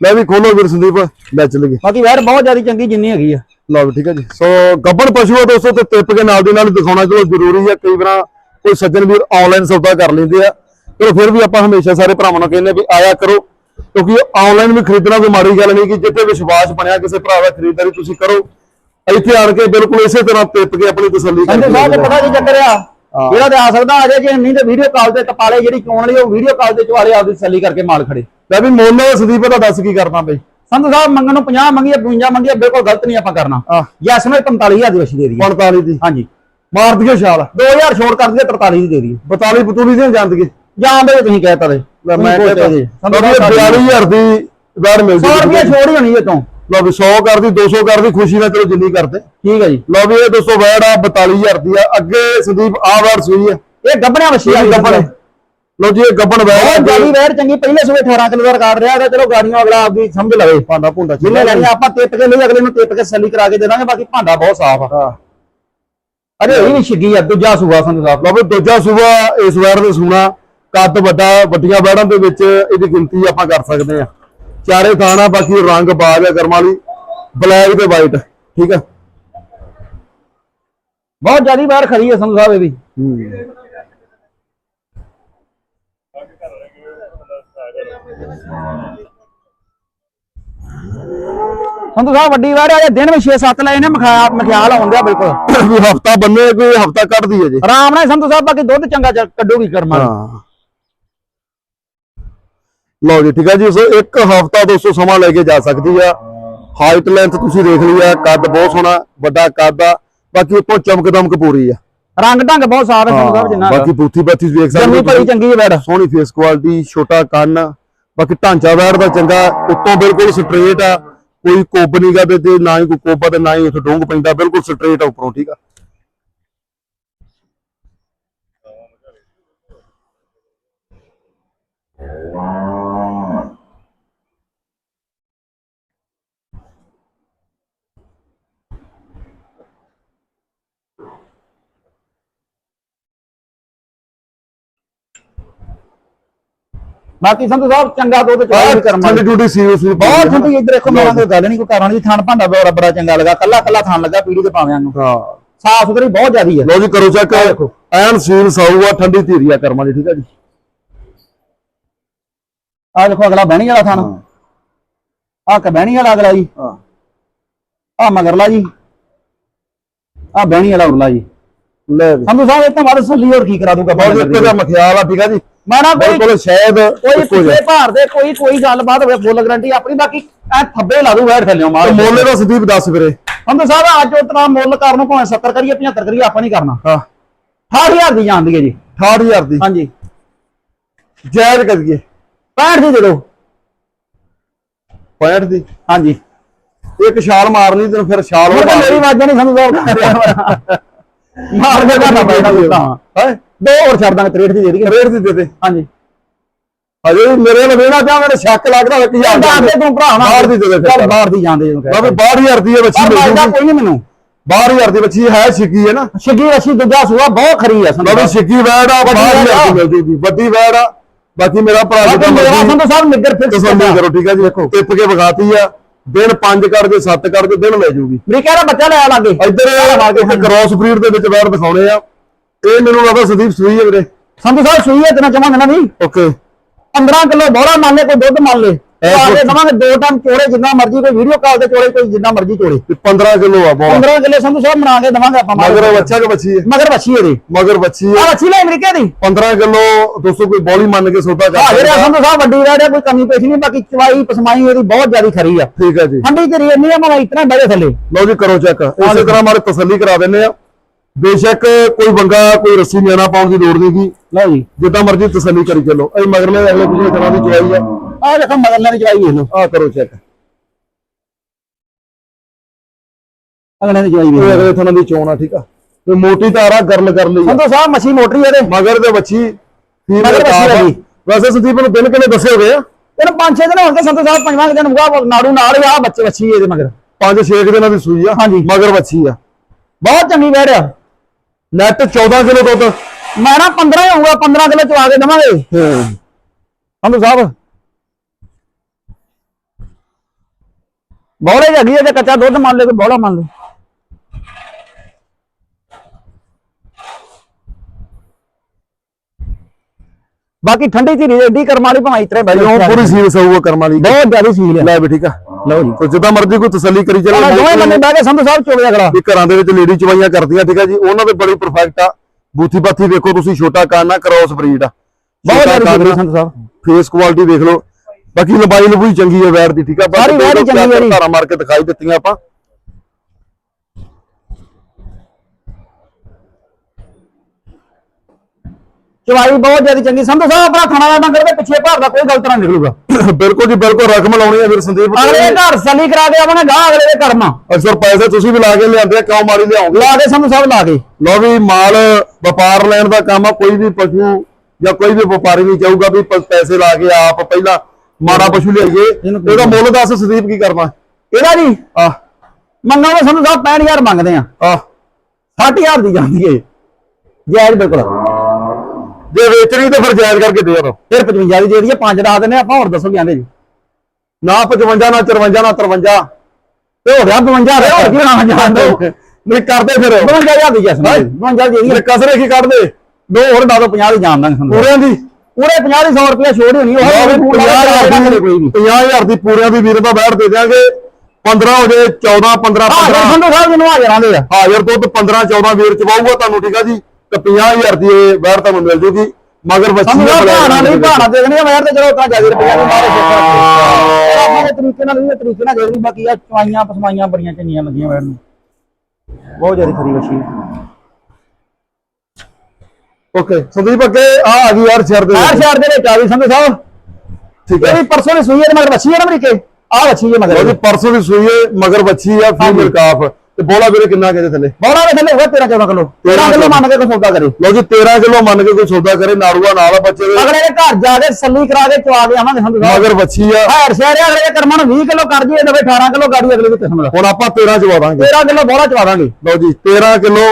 ਲੈ ਵੀ ਖੋਲੋ ਵੀਰ ਸੰਦੀਪ ਲੈ ਚੱਲੀਏ ਬਾਕੀ ਵੈਰ ਬਹੁਤ ਜ਼ਿਆਦਾ ਚੰਗੀ ਜਿੰਨੀ ਹੈਗੀ ਆ। ਲਓ ਵੀ ਠੀਕ ਹੈ ਜੀ। ਸੋ ਗੱਬੜ ਪਸ਼ੂ ਆ ਦੋਸਤੋ ਤੇ ਟਿੱਪ ਕੇ ਨਾਲ ਦੀ ਨਾਲ ਦਿਖਾਉਣਾ ਚਲੋ ਜ਼ਰੂਰੀ ਹੈ ਕਈ ਵਾਰ ਕੋਈ ਸੱਜਣ ਵੀਰ ਆਨਲਾਈਨ ਸੌਦਾ ਕਰ ਲੈਂਦੇ ਆ ਚਲੋ ਫਿਰ ਵੀ ਆਪਾਂ ਹਮੇਸ਼ਾ ਸਾਰੇ ਭਰਾਵਾਂ ਨੂੰ ਕਹਿੰਦੇ ਆ ਵੀ ਆਇਆ ਕਰੋ ਕਿਉਂਕਿ ਆਨਲਾਈਨ ਵੀ ਖਰੀਦਣਾ ਕੋਈ ਮਾੜੀ ਗੱਲ ਨਹੀਂ ਕਿ ਜਿੱਥੇ ਵਿਸ਼ਵਾਸ ਬਣਿਆ ਕਿਸੇ ਭਰਾ ਦਾ ਖਰੀਦਦਾਰੀ ਤੁਸੀਂ ਕਰੋ ਇੱਥੇ ਆਣ ਕੇ ਬਿਲਕੁਲ ਇਸੇ ਤਰ੍ਹਾਂ ਟਿੱਪ ਕੇ ਆਪਣੀ ਤਸੱਲੀ ਸੰਧੂ ਸਾਹਿਬ ਕਰਕੇ ਤੇ ਪਤਾ ਕੀ ਚੱਕਰ ਆ। ਹਾਂ। ਜਿਹੜਾ ਤੇ ਆ ਸਕਦਾ ਅਜੇ ਜੇ ਨਹੀਂ ਤੇ ਵੀਡੀਓ ਕਾਲ ਤੇ ਟਪਾਲੇ ਜਿਹੜੀ ਚੋਣ ਲਈ ਉਹ ਵੀਡੀਓ ਕਾਲ ਤੇ ਚਵਾਲੇ ਆਪਦੀ ਤਸੱਲੀ ਕਰਕੇ ਮਾਲ ਖੜੇ। ਲੈ ਵੀ ਮੁੱਲ ਸੰਦੀਪ ਦਾ ਦੱਸ ਕੀ ਕਰਨਾ ਬਈ। ਸੰਧੂ ਸਾਹਿਬ ਮੰਗਣ ਨੂੰ 50 ਮੰਗੀਏ 52 ਮੰਗੀਏ ਬਿਲਕੁਲ ਗਲਤ ਨਹੀਂ ਆਪਾਂ ਕਰਨਾ। ਆ ਯੈਸ ਨੂੰ 45000 ਦੀ ਵਸੀ ਦੇ ਦਈਏ। 45 ਦੀ। ਹਾਂਜੀ। ਮਾਰ ਦਈਏ ਛਾਲ। 2000 ਛੋੜ ਕਰ ਦਈਏ 43 ਦੀ ਦੇ ਦਈਏ 42 ਬਤੂਲੀ ਦੀਆਂ ਜਾਂਦਗੇ ਜਾਂ ਦੇ ਤੁਸੀਂ ਕਹਿਤਾ ਦੇ ਲੈ ਮੈਂ ਪੁੱਛਦੇ ਜੀ। ਸੰਧੂ ਸਾਹਿਬ 42000 ਦੀ ਵੈਰ ਮਿਲ 100 ਰੁਪਏ ਛੋੜ ਹੀ ਹੋਣੀ ਇਹ ਤੋਂ ਲਓ ਵੀ 100 ਕਰਦੀ 200 ਕਰਦੀ ਖੁਸ਼ੀ ਨਾਲ ਚਲੋ ਜਿੰਨੀ ਕਰਦੇ। ਠੀਕ ਹੈ ਜੀ। ਲਓ ਵੀ ਇਹ ਦੋਸਤੋ ਵੈੜ ਆ 42000 ਦੀ ਆ। ਅੱਗੇ ਸੰਦੀਪ ਆ ਵੈੜ ਸੂਈ ਆ। ਇਹ ਗੱਬਣਿਆ ਵਛੀ ਆ ਗੱਬਣ ਲਓ ਜੀ ਇਹ ਗੱਬਣ ਵੈੜ ਬਹੁਤ ਆ ਜਿਆਦੀ ਵੈਰ ਚੰਗੀ ਪਹਿਲੇ ਸੂਏ 18 ਕਿਲੋ ਦਾ ਰਿਕਾਰਡ ਰਿਹਾ ਤੇ ਚਲੋ ਗਾੜੀਆਂ ਅਗਲਾ ਆਪਦੀ ਸਮਝ ਲਵੇ। ਭਾਂਡਾ ਭੁੰਡਾ ਜਿੰਨੇ ਲੈਣੀਆਂ ਆਪਾਂ ਟਿੱਪ ਕੇ ਲਈ ਅਗਲੇ ਨੂੰ ਟਿੱਪ ਕੇ ਸੱਲੀ ਕਰਾ ਕੇ ਦੇ ਦਾਂਗੇ ਬਾਕੀ ਭਾਂਡਾ ਬਹੁਤ ਸਾਫ਼ ਆ। ਹਾਂ। ਅਰੇ ਇਹ ਵੀ ਛਿੱਗੀ ਆ ਦੂਜਾ ਸੂਆ ਸਾਹਿਬ। ਲਓ ਵੀ ਦੂਜਾ ਸੂਬਾ ਇਸ ਵੈੜ ਦੇ ਸੂਣਾ ਕੱਦ ਵੱਡਾ ਵੱਡੀਆਂ ਵੈੜਾਂ ਦੇ ਵਿੱਚ ਇਹਦੀ ਗਿਣਤੀ ਆਪਾਂ ਕਰ ਸਕਦੇ ਆ ਚਾਰੇ ਥਾਣਾ ਬਾਕੀ ਰੰਗ ਬਾਜ ਆ ਕਰਮ ਵਾਲੀ ਬਲੈਕ ਤੇ ਵਾਈਟ ਠੀਕ ਆ? ਬਹੁਤ ਜਿਆਦੀ ਵੈਰ ਖੜੀ ਹੈ ਸੰਧੂ ਸਾਹਿਬ ਇਹ ਵੀ। ਸੰਧੂ ਸਾਹਿਬ ਵੱਡੀ ਵੈਰ ਆ ਜੇ ਦਿਨ ਵੀ 6-7 ਲਏ ਨੇ ਮਖਿਆ ਮਖਿਆਲ ਆਉਂਦਿਆ ਬਿਲਕੁਲ। ਵੀ ਹਫਤਾ ਬੰਨੇ ਕੋਈ ਹਫਤਾ ਕੱਢਦੀ ਹੈ ਜੀ। ਆਰਾਮ ਨਾਲ ਸੰਧੂ ਸਾਹਿਬ ਬਾਕੀ ਦੁੱਧ ਚੰਗਾ ਕੱਢੂਗੀ ਕਰਮਾਂ। ਹਾਂ। ਲਓ ਜੀ ਠੀਕ ਹੈ ਜੀ ਸੋ ਇੱਕ ਹਫਤਾ 200 ਸਮਾਂ ਲੈ ਕੇ ਜਾ ਸਕਦੀ ਆ। ਹਾਈਟ ਲੈਂਥ ਤੁਸੀਂ ਦੇਖ ਲਈ ਆ ਕੱਦ ਬਹੁਤ ਸੋਹਣਾ ਵੱਡਾ ਕੱਦ ਆ। ਬਾਕੀ ਉੱਤੋਂ ਚਮਕ ਦਮਕ ਪੂਰੀ ਆ। ਰੰਗ ਢੰਗ ਬਹੁਤ ਸਾਫ਼ ਹੈ ਸੰਧੂ ਸਾਹਿਬ ਜਿੰਨਾ ਬਾਕੀ ਬੂਥੀ ਬਾਥੀ ਵੇਖ ਸਕਦੇ ਜੰਮੀ ਤੁਸੀਂ। ਚੰਗੀ ਹੈ ਵੈਰ ਸੋਹਣੀ ਫੇਸ ਕੁਆਲਿਟੀ ਛੋਟਾ ਕੰਨ ਬਾਕੀ ਢਾਂਚਾ ਵੈਰ ਦਾ ਚੰਗਾ ਉੱਤੋਂ ਬਿਲਕੁਲ ਸਟ੍ਰੇਟ ਆ। ਕੋਈ ਕੋਬ ਨਹੀਂਗਾ ਤੇ ਤੇ ਨਾ ਹੀ ਕੋਈ ਕੁੱਬ ਤੇ ਨਾ ਹੀ ਉੱਥੇ ਡੋਂਗ ਪੈਂਦਾ, ਬਿਲਕੁਲ ਸਟ੍ਰੇਟ ਆ ਉੱਪਰੋਂ, ਠੀਕ ਆ? ਬਾਕੀ ਸੰਧੂ ਸਾਹਿਬ ਚੰਗਾ ਦੁੱਧ ਵੀ ਕਰਮਾਂ ਠੰਡੀ ਦੀ। ਟੂਟੀ ਸੀਰੀਅਸ ਬਹੁਤ ਠੰਡੀ ਇੱਧਰ ਦੇਖੋ ਮੇਰਾ ਕੋਈ ਗੱਲ ਨਹੀਂ ਕੋਈ ਕਾਰਨ ਦੀ ਥਣ ਭਾਂਡਾ ਬੜਾ ਬੜਾ ਚੰਗਾ ਲੱਗਾ ਕੱਲਾ ਕੱਲਾ ਥਣ ਲੱਗਾ ਪੀੜੀ ਤੇ ਪਾਵਿਆਂ ਨੂੰ। ਹਾਂ। ਸਾਫ਼ ਸੁਥਰੀ ਬਹੁਤ ਜ਼ਿਆਦੀ ਹੈ। ਲਓ ਜੀ ਕਰੋ ਚੈੱਕ ਦੇਖੋ। ਐਨ ਸੀਲ ਸਾਊ ਆ ਠੰਡੀ ਧੀਰੀ ਆ ਕਰਮਾਂ ਦੀ ਠੀਕ ਆ ਜੀ। ਆ ਦੇਖੋ ਅਗਲਾ ਬਹਿਣੀ ਵਾਲਾ ਥਣ ਆ ਕਬਹਿਣੀ ਵਾਲਾ ਅਗਲਾ ਜੀ। ਹਾਂ। ਆ ਮਗਰਲਾ ਜੀ। ਆ ਬਹਿਣੀ ਵਾਲਾ ਉਰਲਾ ਜੀ। ਲੈ ਸੰਧੂ ਸਾਹਿਬ ਇਹ ਤਾਂ ਵੱਧ ਸੱਲੀ ਹੋਰ ਕੀ ਕਰਾ ਦੂਗਾ ਬਹੁਤ ਇੱਕੋ ਜਿਹਾ ਮਖਿਆਲ ਆ ਠੀਕ ਆ ਜੀ। ਮੈਂ ਨਾ ਕੋਈ ਬਿਲਕੁਲ ਸ਼ਾਇਦ ਕੋਈ। ਪਿੱਛੇ ਭਾਰ ਦੇ ਕੋਈ ਕੋਈ ਗੱਲਬਾਤ ਹੋਵੇ ਫੁੱਲ ਗਰੰਟੀ ਆਪਣੀ ਬਾਕੀ ਐ ਥੱਬੇ ਲਾ ਦੂ ਵੈਰ ਥੱਲਿਓ ਮਾਰ ਮੋਲੇ। ਦਾ ਸੰਦੀਪ ਦੱਸ ਵੀਰੇ। ਸੰਧੂ ਸਾਹਿਬ ਅੱਜ ਉਤਨਾ ਮੁੱਲ ਕਰਨ ਨੂੰ ਭਾਵੇਂ 70 ਕਰੀਏ 75 ਕਰੀਏ ਆਪਾਂ ਨਹੀਂ ਕਰਨਾ। ਹਾਂ। 68000 ਦੀ ਜਾਂਦੀ ਹੈ ਜੀ। 68000 ਦੀ। ਹਾਂਜੀ। ਜਾਇਜ਼ ਕਰੀਏ। 65 ਦੀ ਦੇ ਦਿਓ। 65 ਦੀ। ਹਾਂਜੀ। ਇੱਕ ਛਾਲ ਮਾਰਨੀ ਤੈਨੂੰ ਫਿਰ ਛਾਲ ਕੇ ਮੇਰੀ ਆਵਾਜ਼ਾਂ ਨਹੀਂ ਸਾਹਿਬ ਮਾਰ ਕੇ ਕਰਨਾ ਪੈਣਾ ਦਿੱਤਾ ਹੈ। ਦੋ ਹੋਰ ਛੱਡ ਦਾਂਗੇ 63 ਦੀ ਦੇ ਦਈਏ। ਰੇਟ ਦੀ ਦੇ ਦੇ। ਹਾਂਜੀ। ਹਜੇ ਵੀ ਮੇਰੇ ਨਾਲ ਵੇਣਾ ਚਾਹ ਮੇਰੇ ਸ਼ੱਕ ਲੱਗਦਾ ਕਿ ਯਾਰ ਬਾਹਰ ਦੇ ਤੂੰ ਭਰਾ ਨਾ। ਬਾਹਰ ਦੀ ਦੇ ਦੇ। ਚੱਲ ਬਾਹਰ ਦੀ ਜਾਂਦੇ ਨੂੰ ਬਾਬੇ 62000 ਦੀ ਬੱਚੀ ਮਿਲ ਜੂਗੀ। ਕੋਈ ਨਹੀਂ ਮੈਨੂੰ। 62000 ਦੀ ਬੱਚੀ ਹੈ ਛਿੱਕੀ ਹੈ ਨਾ। ਛਿੱਗੀ ਰਸੀ ਦੂਜਾ ਸੂਆ ਬਹੁਤ ਖਰੀ ਆ ਸੰਧੂ ਬਾਬੇ ਛਿੱਕੀ ਵੈੜ ਆ ਵੱਡੀ 62000 ਵੈੜ ਆ। ਦੀ ਮਿਲ ਜੂਗੀ ਵੱਡੀ ਵੈੜ ਆ। ਬਾਕੀ ਮੇਰਾ ਭਰਾ ਜਿੱਦਾਂ ਮੇਰਾ ਸੰਧੂ ਸਾਹਿਬ ਨਿੱਗਰ ਫਿਕਸ ਕਰੋ ਠੀਕ ਹੈ ਜੀ। ਦੇਖੋ। ਟਿੱਪ ਕੇ ਵਿਖਾਤੀ ਆ ਦਿਨ 5 ਕੱਢ ਕੇ 7 ਕੱਢ ਦਿਨ ਲੈ ਜੂਗੀ। ਅਮਰੀਕਾ ਦਾ ਬੱਚਾ ਲੈ ਆ ਲਾਗੇ। ਇੱਧਰ ਕ੍ਰਾਸ ਬਰੀਡ ਦੇ ਵਿੱਚ ਵੈੜ ਦਿਖਾਉਣੇ ਆ। ਇਹ ਮੈਨੂੰ ਲੱਗਦਾ ਸੰਦੀਪ ਸੂਈ ਹੈ ਵੀਰੇ। ਸੰਧੂ ਸਾਹਿਬ ਸੂਈ ਹੈ ਤੇਨਾ ਚਮਾ ਨਾ ਵੀ ਓਕੇ। 15 ਕਿਲੋ ਬੋੜਾ ਮੰਨ ਲੈ ਕੋਈ ਦੁੱਧ ਮੰਨ ਲੈ। ਆਗੇ ਦਵਾਂਗੇ ਦੋ ਟਾਈਮ ਚੋੜੇ ਜਿੰਨਾ ਮਰਜ਼ੀ ਕੋਈ ਵੀਡੀਓ ਕਾਲ ਤੇ ਚੋੜੇ ਕੋਈ ਜਿੰਨਾ ਮਰਜ਼ੀ ਚੋੜੇ 15 ਕਿਲੋ ਆ ਬਹੁਤ। 15 ਕਿਲੋ ਸੰਧੂ ਸਾਹਿਬ ਬਣਾ ਕੇ ਦਵਾਂਗੇ ਆਪਾਂ ਮਗਰ ਬੱਚਾ ਕਿ ਬੱਚੀ ਹੈ? ਮਗਰ ਬੱਚੀ ਇਹਦੀ। ਮਗਰ ਬੱਚੀ ਆ ਹੈ ਬੱਚੀ ਲੈ ਅਮਰੀਕਾ ਦੀ। 15 ਕਿਲੋ ਦੋਸਤੋ ਕੋਈ ਬੋਲੀ ਮੰਨ ਕੇ ਸੌਦਾ ਕਰ ਆ। ਸਕਦਾ। ਸੰਧੂ ਸਾਹਿਬ ਵੱਡੀ ਰਹਿ ਕੋਈ ਕਮੀ ਪੇਸ਼ ਨਹੀਂ ਬਾਕੀ ਚਵਾਈ ਪਸਮਾਈ ਇਹਦੀ ਬਹੁਤ ਜ਼ਿਆਦਾ ਖਰੀ ਆ। ਠੀਕ ਹੈ ਜੀ। ਤੇ ਰੀਏ ਨਹੀਂ ਆ ਮੈਂ ਇਤਨਾ ਬੜੇ ਥੱਲੇ। ਲਓ ਜੀ ਕਰੋ ਚੈੱਕ ਇਸੇ ਤਰ੍ਹਾਂ ਮਾਰੇ ਤਸੱਲੀ ਕਰਾ ਦਿੰਨੇ ਆ। ਬੇਸ਼ੱਕ ਕੋਈ ਬੰਗਾ ਕੋਈ ਰੱਸੀ ਨਿਆਣਾ ਪਾਉਣ ਦੀ ਲੋੜ ਨਹੀਂ ਕੀ ਲਓ ਜੀ। ਜਿੱਦਾਂ ਮਰਜ਼ੀ ਤਸੱਲੀ ਕਰੀ ਚੱਲੋ। ਇਹ ਮਗਰਲੇ ਅਗਲੇ ਪਿਛਲੇ ਤਰ੍ਹਾਂ ਦੀ ਚਵਾਈ ਆ। ਆ ਦੇਖੋ ਮਗਰਲੇ ਦੀ ਚਵਾਈ ਵੇਖ ਲਓ। ਆ ਕਰੋ ਚੈੱਕ ਅਗਲੇ ਦੀ ਚਵਾਈ ਵੇਖ ਅਗਲੇ ਥਾਂ ਦੀ ਚੋਣ ਆ ਠੀਕ ਆ। ਤੇ ਮੋਟੀ ਧਾਰਾ ਗਰਲ ਕਰ ਲਈ। ਸੰਧੂ ਸਾਹਿਬ ਮੱਛੀ ਮੋਟਰੀ ਇਹਦੇ। ਮਗਰ ਦੇ ਬੱਚੀ ਮਗਰ ਬੱਚੀ। ਵੈਸੇ ਸੰਦੀਪ ਨੂੰ ਦਿਨ ਕਿੰਨੇ ਦੱਸੇ ਹੋਏ ਆ। ਇਹਨੂੰ ਪੰਜ ਛੇ ਦਿਨ ਹੋਣਗੇ ਸੰਧੂ ਸਾਹਿਬ ਪੰਜਵਾਂ ਦਿਨ ਹੋਊਗਾ ਨਾੜੂ ਨਾਲ ਆ ਬੱਚੇ ਬੱਚੀ ਇਹਦੇ ਮਗਰ। 5-6 ਦਿਨਾਂ ਦੀ ਸੂਈ ਆ। ਹਾਂਜੀ। ਮਗਰ ਬੱਚੀ ਆ। ਬਹੁਤ ਚੰਗੀ ਵੈੜ ਆ। ਨੈਟ 14 ਕਿਲੋ ਦੁੱਧ। ਮੈਂ ਨਾ 15 ਹੀ ਹੋਊਗਾ 15 ਕਿਲੋ ਚਵਾ ਕੇ ਦੇਵਾਂਗੇ। ਹਾਂ। ਸੰਧੂ ਸਾਹਿਬ। ਬੋਲੇ ਜਗੀ ਜੇ ਕੱਚਾ ਦੁੱਧ ਮੰਨ ਲੈ ਕੋਈ ਬੋਲਾ ਮੰਨ ਲੈ ਬਾਕੀ ਠੰਡੀ ਧੀਰੀ ਏਡੀ ਕਰਮ ਵਾਲੀ ਭਾਵੇਂ ਇਤਰੇ ਬਹਿ ਉਹ ਜਾਓ ਪੂਰੀ ਸੀਲ ਸਊ ਕਰਮ ਵਾਲੀ। ਬਹੁਤ ਜ਼ਿਆਦਾ ਸੀਲ ਹੈ ਲੈ ਵੀ ਠੀਕ ਆ। ਲਓ ਜੀ। ਕੋਈ ਜਿੱਦਾਂ ਮਰਜ਼ੀ ਕੋਈ ਤਸੱਲੀ ਕਰੀ ਚੱਲੋ। ਦੋਵੇਂ ਬੰਦੇ ਬਹਿ ਕੇ ਸੰਧੂ ਸਾਹਿਬ ਚੋਵੇ ਅਗਲਾ। ਵੀ ਘਰਾਂ ਦੇ ਵਿੱਚ ਲੇਡੀ ਚਵਾਈਆਂ ਕਰਦੀਆਂ ਠੀਕ ਆ ਜੀ? ਉਹਨਾਂ ਦੇ ਬੜੀ ਪਰਫੈਕਟ ਆ। ਬੂਥੀ ਬਾਥੀ ਵੇਖੋ ਤੁਸੀਂ ਛੋਟਾ ਕੰਨ ਕ੍ਰਾਸ ਬਰੀਡ ਆ। ਬਹੁਤ ਜ਼ਿਆਦਾ ਸੰਧੂ ਸਾਹਿਬ। ਫੇਸ ਕੁਆਲਿਟੀ ਦੇਖ ਲਓ। ਬਾਕੀ ਲੰਬਾਈ ਲੰਬੂਈ ਚੰਗੀ ਹੈ ਵੈਰ ਦੀ ਠੀਕ ਆ? ਸਾਰੀ ਵੈਰ ਹੀ ਚੰਗੀ ਹੈ ਜੀ। ਧਾਰਾ ਮਾਰ ਕੇ ਦਿਖਾਈ ਦਿੱਤੀਆਂ ਆਪਾਂ। ਚਵਾਈ ਬਹੁਤ ਜ਼ਿਆਦਾ ਚੰਗੀ ਸੰਧੂ ਸਾਹਿਬ ਆਪਣਾ ਖਾਣਾ ਦਾ ਡੰਗਰ ਦੇ ਪਿੱਛੇ ਭਾਰ ਦਾ ਕੋਈ ਗਲਤ ਨਾ ਨਿਕਲੂਗਾ। ਬਿਲਕੁਲ ਜੀ ਬਿਲਕੁਲ ਰਕਮ ਲਾਉਣੀ ਹੈ ਫਿਰ ਸੰਦੀਪ। ਅਗਲੇ ਘਰ ਸਲੀ ਕਰਾ ਕੇ ਆਵਾਂਗੇ ਗਾਂ ਅਗਲੇ ਦੇ ਕਰਮਾ। ਅਕਸਰ ਪੈਸੇ ਤੁਸੀਂ ਵੀ ਲਾ ਕੇ ਲਿਆਂਦੇ ਆ ਕਿਉਂ ਮਾਰੀ ਲਿਆਉਂਗੇ ਲਾ ਕੇ ਸੰਧੂ ਸਾਹਿਬ ਲਾ ਕੇ। ਲੋ ਵੀ ਮਾਲ ਵਪਾਰ ਲੈਣ ਦਾ ਕੰਮ ਆ ਕੋਈ ਵੀ ਪਸ਼ੂ ਜਾਂ ਕੋਈ ਵੀ ਵਪਾਰੀ ਨਹੀਂ ਚਾਹੂਗਾ ਵੀ ਪੈਸੇ ਲਾ ਕੇ ਆਪ ਪਹਿਲਾਂ ਮਾੜਾ ਪਸ਼ੂ ਲਿਆਈਏ। ਇਹਦਾ ਮੁੱਲ ਦੱਸ ਸੰਦੀਪ ਕੀ ਕਰਨਾ? ਇਹਦਾ ਜੀ? ਆ ਮੰਗਾਂਗੇ ਸੰਧੂ ਸਾਹਿਬ 65000 ਮੰਗਦੇ ਆ। ਆ 60000 ਦੀ ਜਾਂਦੀ ਏ। ਜਾਇਜ਼ ਬਿਲਕੁਲ। ਜੇ ਵੇਚਣੀ ਤਾਂ ਫਿਰ ਜਾਇਜ਼ ਕਰਕੇ ਦੇ ਯਾਰ ਫਿਰ 55 ਦੀ ਦੇ ਦਈਏ 5 ਦੱਸ ਦਿੰਦੇ ਆਪਾਂ ਹੋਰ ਦੱਸੋ ਜਾਂਦੇ ਜੀ? ਨਾ 55 ਨਾ 54 ਨਾ 53 ਤੇ ਹੋ ਗਿਆ 52 ਦੇ ਹੋਰ ਕੀ ਹੋਣਾ ਜਾਣ ਦੋ? ਨਹੀਂ ਕਰਦੇ ਫਿਰ। 52000 ਦੀ ਜੈਸ 52 ਦੀ ਇਹ ਕਸਰੇ ਕੀ ਕੱਢਦੇ? ਦੋ ਹੋਰ ਲਾ ਦੋ 50 ਦੀ ਜਾਣ ਦਾਂਗੇ ਸੰਧੂ ਪੂਰਿਆਂ ਦੀ? ਪੂਰੇ 50 ਦੀ 100 ਰੁਪਏ ਛੋੜ ਹੋਣੀ ਉਹ 50000 ਦੀ ਕੋਈ ਨਹੀਂ। 50000 ਦੀ ਪੂਰਿਆਂ ਦੀ ਵੀਰ ਦਾ ਬੈਠ ਦੇ ਦਿਆਂਗੇ। 15 ਹੋ ਜੇ 14 15 ਹਾਂ 15 ਸੰਧੂ ਸਾਹਿਬ ਜਿਹਨੂੰ ਹਾਜ਼ਰ ਆਂਦੇ ਆ। ਹਾਜ਼ਰ ਦੁੱਧ 15 14 ਵੀਰ ਚਵਾਊਗਾ ਤੁਹਾਨੂੰ ਠੀਕ ਆ ਜੀ? ਤੇ 50000 ਦੀ ਇਹ ਤੁਹਾਨੂੰ ਮਿਲ ਜੂਗੀ ਮਗਰ ਬੱਚੀ ਬਲੈਕ ਭਾਣਾ ਨਹੀਂ ਭਾਣਾ ਦੇਖਣੇ ਆ ਮੈਂ ਤੇ ਚਲੋ ਤਾਂ ਜਾਦੀ ਰੁਪਏ ਦੀ ਮਾਰੇ ਸੋਚਾ ਆਪਾਂ ਦੇ ਤਰੀਕੇ ਨਾਲ ਇਹ ਤਰੀਕੇ ਨਾਲ ਜਿਹੜੀ ਬਾਕੀ ਆ ਚਵਾਈਆਂ ਪਸਮਾਈਆਂ ਬੜੀਆਂ ਚੰਗੀਆਂ ਲੱਗੀਆਂ ਵੈਣ ਨੂੰ। ਬਹੁਤ ਜ਼ਿਆਦਾ ਖਰੀ ਵਸ਼ੀ ਓਕੇ ਸੰਦੀਪ ਅੱਗੇ ਆ ਆ ਗਈ ਯਾਰ ਸ਼ਰ ਦੇ ਵਿੱਚ। ਸ਼ਹਿਰ ਦੇ ਵਿੱਚ ਆ ਗਈ ਸੰਧੂ ਸਾਹਿਬ। ਠੀਕ ਇਹ ਹੈ ਵੀ ਪਰਸੋਂ ਦੀ ਸੂਈ ਹੈ ਮਗਰ ਵੱਛੀ ਹੈ ਨਾ ਅਮਰੀਕੇ? ਆ ਵੱਛੀ ਹੈ ਮਗਰ। ਉਹਦੀ ਪਰਸੋਂ ਦੀ ਸੂਈ ਹੈ ਮਗਰ ਬੱਚੀ ਆ ਫੀਮੇਲ ਕਾਫ ਤੇ ਬੋਲਾ ਵੀਰੇ ਕਿੰਨਾ ਕਹਿੰਦੇ ਥੱਲੇ? ਬੋਲਾ ਦੇ ਥੱਲੇ ਹੋਗਾ 13 14 ਕਿਲੋ 13 ਕਿਲੋ ਮੰਨ ਕੇ ਕੋਈ ਸੌਦਾ ਕਰੇ। ਲਓ ਜੀ 13 ਕਿਲੋ ਮੰਨ ਕੇ ਕੋਈ ਸੌਦਾ ਕਰੇ ਨਾੜੂਆ ਨਾਲ ਆ ਬੱਚੇ ਦੇ। ਅਗਲੇ ਦੇ ਘਰ ਜਾ ਕੇ ਸੱਲੀ ਕਰਾ ਕੇ ਚਵਾ ਕੇ ਆਵਾਂਗੇ ਸਾਹਿਬ ਮਗਰ ਬੱਚੀ ਆ। ਹਰ ਸ਼ਹਿਰ ਅਗਲੇ ਦੇ ਕਰਮਾਂ ਨੂੰ 20 ਕਿਲੋ ਕਰ ਜੀਏ ਦਵੇ 18 ਕਿਲੋ ਗਾੜੀ ਅਗਲੇ ਦੀ ਕਿਸਮ ਦਾ। ਹੁਣ ਆਪਾਂ 13 ਚਵਾ ਦਾਂਗੇ। 13 ਕਿਲੋ ਬੋਲਾ ਚਵਾ ਦਾਂਗੇ। ਲਓ ਜੀ 13 ਕਿਲੋ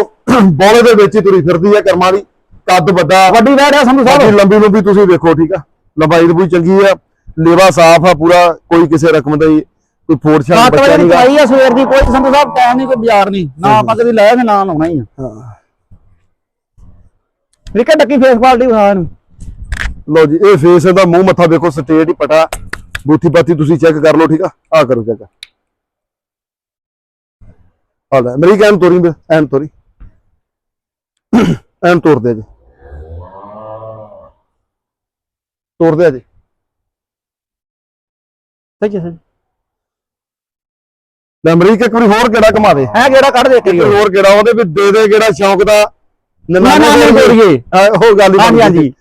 ਬੋਲੇ ਦੇ ਵਿੱਚ ਹੀ ਤੁਰੀ ਫਿਰਦੀ ਆ ਕਰਮਾਂ ਦੀ। ਕੱਦ ਵੱਡਾ। ਵੱਡੀ ਵੈੜ ਆ ਸੰਧੂ ਸਾਹਿਬ ਲੰਬੀ ਲੰਬੀ ਤੁਸੀਂ ਵੇਖੋ ਠੀਕ ਆ? ਲੰਬਾਈ ਵੀ ਚੰਗੀ ਆ। ਲੇਵਾ ਸਾਫ਼ ਆ ਪੂਰਾ ਕੋਈ ਕਿਸੇ ਰਕਮ ਦਾ ਹੀ ਕੋਈ ਛਾਣ 7 ਬੱਚਾ ਵਜੇ ਦੀ ਨਹੀਂ ਆ ਸਵੇਰ ਦੀ ਕੋਈ ਸੰਧੂ ਸਾਹਿਬ ਟਾਈਮ ਨਹੀਂ ਕੋਈ ਬਾਜ਼ਾਰ ਨਹੀਂ ਨਾ ਆਪਾਂ ਕਦੀ ਲੈ ਕੇ ਨਾ ਲਾਉਣਾ ਹੀ ਆ। ਹਾਂ। ਰਿਕਾ ਡੱਕੀ ਫੇਸ ਕੁਆਲਿਟੀ ਵਿਖਾ ਇਹਨੂੰ। ਲਓ ਜੀ ਇਹ ਫੇਸ ਦਾ ਮੂੰਹ ਮੱਥਾ ਵੇਖੋ ਸਟੇਟ ਹੀ ਪਟਾ। ਬੂਥੀ ਬਾਤੀ ਤੁਸੀਂ ਚੈੱਕ ਕਰ ਲਓ ਠੀਕ ਆ? ਆ ਕਰੋ ਚੈੱਕ ਆ ਲੈ ਮੇਰੀ ਕਹਿਣ ਤੋਰੀ ਬੇ ਐਨ ਤੋਰੀ। ਐਨ ਤੋੜ ਦੇ ਜੀ। ਤੋੜ ਦੇ ਜੀ। ਸਹੀ ਹੈ। ਲੈ ਅਮਰੀਕ ਇੱਕ ਵਾਰੀ ਹੋਰ ਕਿਹੜਾ ਘਮਾ ਦੇ। ਹੈ ਕਿਹੜਾ ਕੱਢ ਦੇ ਇੱਕ ਹੋਰ ਕਿਹੜਾ ਉਹਦੇ ਵੀ ਦੇ ਦੇ ਕਿਹੜਾ ਸ਼ੌਂਕ ਦਾ। ਨਾ, ਨਾ, ਨਹੀਂ। ਹਾਂ, ਉਹ ਗੱਲ ਹੀ ਹਾਂਜੀ ਬਣ। ਹਾਂਜੀ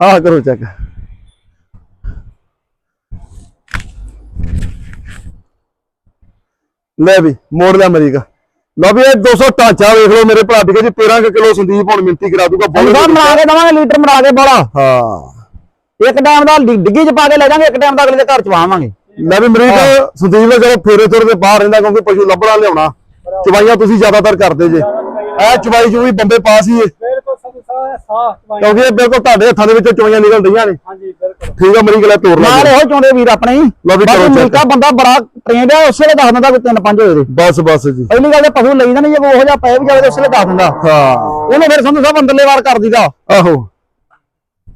ਆਹ ਕਰੋ ਚੈੱਕ ਲੈ ਵੀ ਮੋੜ ਲਿਆ ਅਮਰੀਕਾ। ਲਓ ਵੀ ਇਹ 200 ਢਾਂਚਾ ਵੇਖ ਲਓ ਮੇਰੇ ਭਰਾ ਠੀਕ ਹੈ ਜੀ 13 ਕਿਲੋ ਸੰਦੀਪ ਹੁਣ ਮਿੰਤੀ ਕਰਾ ਦੂਗਾ। ਸਾਹਿਬ ਮਰਾ ਕੇ ਦਵਾਂਗੇ ਲੀਟਰ ਮਰਾ ਕੇ ਬੋਲਾ ਹਾਂ। ਇੱਕ ਟਾਈਮ ਦਾ ਡਿੱਗੀ ਚ ਪਾ ਕੇ ਲੈ ਜਾਾਂਗੇ ਇੱਕ ਟਾਈਮ ਦਾ ਅਗਲੇ ਦੇ ਘਰ ਚਵਾਵਾਂਗੇ ਲੈ ਵੀ ਅਮਰੀਕ ਸੰਦੀਪ ਨੇ ਜਦੋਂ ਫੇਰੇ ਤੁਰ ਦੇ ਬਾਹਰ ਰਹਿੰਦਾ ਕਿਉਂਕਿ ਪਸ਼ੂ ਲੱਭਣਾ ਲਿਆਉਣਾ। ਚਵਾਈਆਂ ਤੁਸੀਂ ਜ਼ਿਆਦਾਤਰ ਕਰਦੇ ਜੇ। ਇਹ ਚਵਾਈ ਚੂਈ ਬੰਬੇ ਪਾਸ ਹੀ ਚਵਾਈ। ਕਿਉਂਕਿ ਇਹ ਬਿਲਕੁਲ ਤੁਹਾਡੇ ਹੱਥਾਂ ਦੇ ਵਿੱਚੋਂ ਚਵਾਈਆਂ ਨਿਕਲ ਰਹੀਆਂ ਨੇ। ਹਾਂਜੀ ਬਿਲਕੁਲ। ਠੀਕ ਆ ਅਮਰੀਕ ਲੈ ਤੋੜ ਲਾ ਨਾਲ ਇਹੋ ਚਾਹੁੰਦੇ ਵੀਰ ਆਪਣੇ ਹੀ। ਲਓ ਵੀ ਕਰੋ ਬਾਕੀ। ਮਿਲਕਾ ਬੰਦਾ ਬੜਾ ਟ੍ਰੇਨਡ ਹੈ ਉਸੇ ਵੇਲੇ ਦੱਸ ਦਿੰਦਾ ਕੋਈ ਤਿੰਨ ਪੰਜ ਹੋਏ ਦੇ। ਬਸ ਬਸ ਜੀ। ਪਹਿਲੀ ਗੱਲ ਤੇ ਪਸ਼ੂ ਲਈ ਦਾ ਨਹੀਂ ਜੇ ਉਹੋ ਜਿਹਾ ਪਏ ਵੀ ਜਾਵੇ ਤਾਂ ਉਸੇ ਵੇਲੇ ਦੱਸ ਦਿੰਦਾ। ਹਾਂ। ਉਹਨੇ ਫਿਰ ਸੰਧੂ ਸਾਹਿਬ ਅੰਦਰਲੇ ਵਾਰ ਕਰ ਦੀਦਾ ਆਹੋ।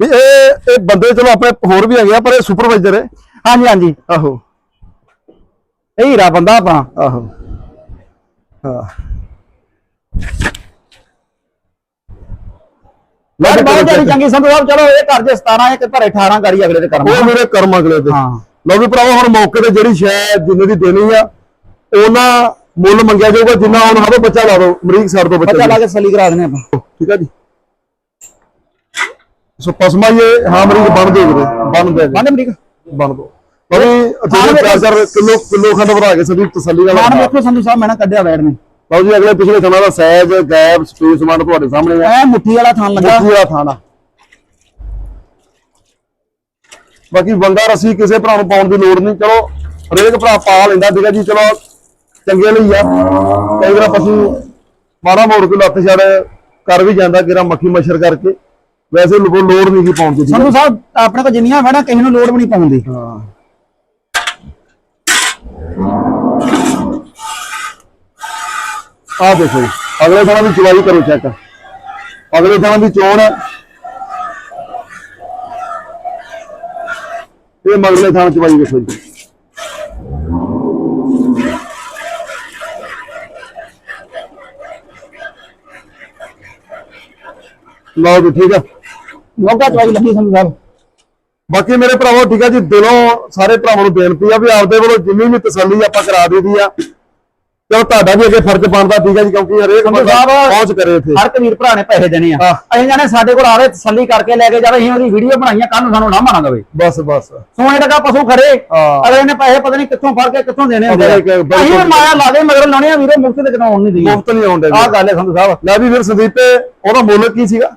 ਵੀ ਇਹ ਇਹ ਬੰਦੇ ਚਲੋ ਆਪਣੇ ਹੋਰ ਵੀ ਹੈਗੇ ਆ ਪਰ ਇਹ ਸੁਪਰਵਾਈਜ਼ਰ ਹੈ। ਹਾਂਜੀ ਹਾਂਜੀ। ਆਹੋ। ਇਹ ਹੀਰਾ ਬੰਦਾ ਆਪਣਾ। ਆਹੋ। ਹਾਂ। ਲੈ ਕਰੋ ਜ਼ਿਆਦਾ check। ਚੰਗੀ ਸੰਧੂ ਸਾਹਿਬ ਚਲੋ ਇਹ ਘਰ ਦੇ 17 ਇੱਕ ਘਰੇ 18 ਕਰੀ ਅਗਲੇ ਦੇ ਕਰਮ। ਉਹ ਮੇਰੇ ਕਰਮ ਅਗਲੇ ਦੇ। ਹਾਂ। ਲਓ ਵੀ ਭਰਾਵਾ ਹੁਣ ਮੌਕੇ ਤੇ ਜਿਹੜੀ ਸ਼ੈ ਜਿੰਨੇ ਦੀ ਦੇਣੀ ਆ ਉਹਨਾਂ ਮੁੱਲ ਮੰਗਿਆ ਜਾਊਗਾ ਜਿੰਨਾ ਹੁਣ ਹਾਦੋ ਬੱਚਾ ਲਾ ਦਿਓ ਅਮਰੀਕ ਸਰ ਤੋਂ ਬੱਚਾ ਬੱਚਾ ਲਾ ਕੇ ਸਲੀ ਕਰਾ ਦੇਣੇ ਆਪਾਂ। ਠੀਕ ਆ ਜੀ। ਸੋ ਪਸਮਾ ਇਹ ਹਾਂ ਅਮਰੀਕ ਬਣ ਦੇ ਵੀਰੇ ਬਣ ਦੇ ਬੰਦ ਅਮਰੀਕਾ? ਬਣ ਦੋ ਬੜੀ ਅਜੇ ਚਾਰ ਚਾਰ ਕਿਲੋ ਕਿਲੋ ਖੰਡ ਵਧਾ ਕੇ ਸਦੀ ਤਸੱਲੀ ਨਾਲ ਮਾਨ ਵੇਖੋ ਸੰਧੂ ਸਾਹਿਬ ਮੈਂ ਨਾ ਕੱਢਿਆ ਵੈੜ ਨੇ। ਲਓ ਜੀ ਅਗਲੇ ਪਿਛਲੇ ਥਾਣਾ ਦਾ ਸਾਈਜ਼ ਗੈਪ ਸਪੇਸ ਮੰਨ ਤੁਹਾਡੇ ਸਾਹਮਣੇ ਆ। ਐ ਮੁੱਠੀ ਵਾਲਾ ਥਾਨ ਲੱਗਾ। ਮੁੱਠੀ ਦਾ ਥਾਣਾ ਬਾਕੀ ਬੰਦਾ ਰਸੀ ਕਿਸੇ ਭਰਾ ਨੂੰ ਪਾਉਣ ਦੀ ਲੋੜ ਨਹੀਂ। ਚਲੋ ਹਰੇਕ ਭਰਾ ਪਾ ਲੈਂਦਾ ਠੀਕ ਹੈ ਜੀ। ਚਲੋ ਚੰਗੇ ਲਈ ਆ। ਕਈ ਵਾਰ ਪਸ਼ੂ ਮਾੜਾ ਮੋੜ ਕੇ ਲੱਤ ਛੜ ਕਰ ਵੀ ਜਾਂਦਾ ਕਿਰਾ ਮੱਖੀ ਮੱਛਰ ਕਰਕੇ। ਵੈਸੇ ਲੋੜ ਲੋੜ ਨਹੀਂ ਕੀ ਪਾਉਣ ਦੀ ਠੀਕ ਹੈ ਸੰਧੂ ਸਾਹਿਬ ਆਪਣੇ ਕੋਲ ਜਿੰਨੀਆਂ ਵੈੜਾਂ ਕਿਸੇ ਨੂੰ ਲੋੜ ਵੀ ਨਹੀਂ ਪਾਉਂਦੀ ਹਾਂ। ਆ ਦੇਖੋ ਜੀ ਅਗਲੇ ਥਾਂ ਦੀ ਚਵਾਈ ਕਰੋ ਚੈੱਕ ਅਗਲੇ ਥਾਂ ਦੀ ਚੋਣ ਹੈ। ਇਹ ਮਗਲੇ ਥਾਂ ਚਵਾਈ ਦੇਖੋ ਜੀ। ਲਓ ਜੀ ਠੀਕ ਆ। ਮੋਗਾ ਚਵਾਈ ਲੱਗੀ ਸੰਧੂ ਸਾਹਿਬ ਬਾਕੀ ਮੇਰੇ ਭਰਾਵੋ ਠੀਕ ਆ ਜੀ ਦਿਲੋਂ ਸਾਰੇ ਭਰਾਵਾਂ ਨੂੰ ਬੇਨਤੀ ਆ ਵੀ ਆਪਦੇ ਵੱਲੋਂ ਜਿੰਨੀ ਵੀ ਤਸੱਲੀ ਆਪਾਂ ਕਰਾ ਦਈਦੀ ਆ ਚਲੋ ਤੁਹਾਡਾ ਵੀ ਅੱਗੇ ਫਰਜ਼ ਬਣਦਾ ਠੀਕ ਹੈ ਜੀ ਕਿਉਂਕਿ ਹਰੇਕ ਬੰਦਾ ਪਹੁੰਚ ਕਰੇ ਇੱਥੇ। ਹਰ ਕਬੀਰ ਭਰਾ ਨੇ ਪੈਸੇ ਦੇਣੇ ਆ। ਅਸੀਂ ਜਾਣੇ ਸਾਡੇ ਕੋਲ ਆਵੇ ਤਸੱਲੀ ਕਰਕੇ ਲੈ ਕੇ ਜਾਵੇ ਅਸੀਂ ਉਹਦੀ ਵੀਡੀਓ ਬਣਾਈਆਂ ਕੱਲ ਨੂੰ ਸਾਨੂੰ ਨਾ ਮਾਣਾ ਦਵੇ ਬਸ ਬਸ। ਸੋਨੇ ਟਕਾ ਪਸ਼ੂ ਹਾਂ। ਅਗਲੇ ਨੇ ਪੈਸੇ ਪਤਾ ਨਹੀਂ ਕਿੱਥੋਂ ਫੜ ਕੇ ਕਿੱਥੋਂ ਦੇਣੇ ਹੁੰਦੇ ਆ। ਅਸੀਂ ਮਾਇਆ ਲਾ ਦੇ ਮਗਰ ਲਾਉਣੇ ਆ ਵੀਰੇ ਮੁਫਤ ਤੇ ਆਉਣ ਨਹੀਂ ਦੀ ਮੁਫਤ ਨਹੀਂ ਆਉਂਦੇ ਆਹ ਗੱਲ ਹੈ ਸੰਧੂ ਸਾਹਿਬ ਲੈ ਵੀ ਫਿਰ ਸੰਦੀਪ ਉਹਦਾ ਮੁੱਲ ਕੀ ਸੀਗਾ?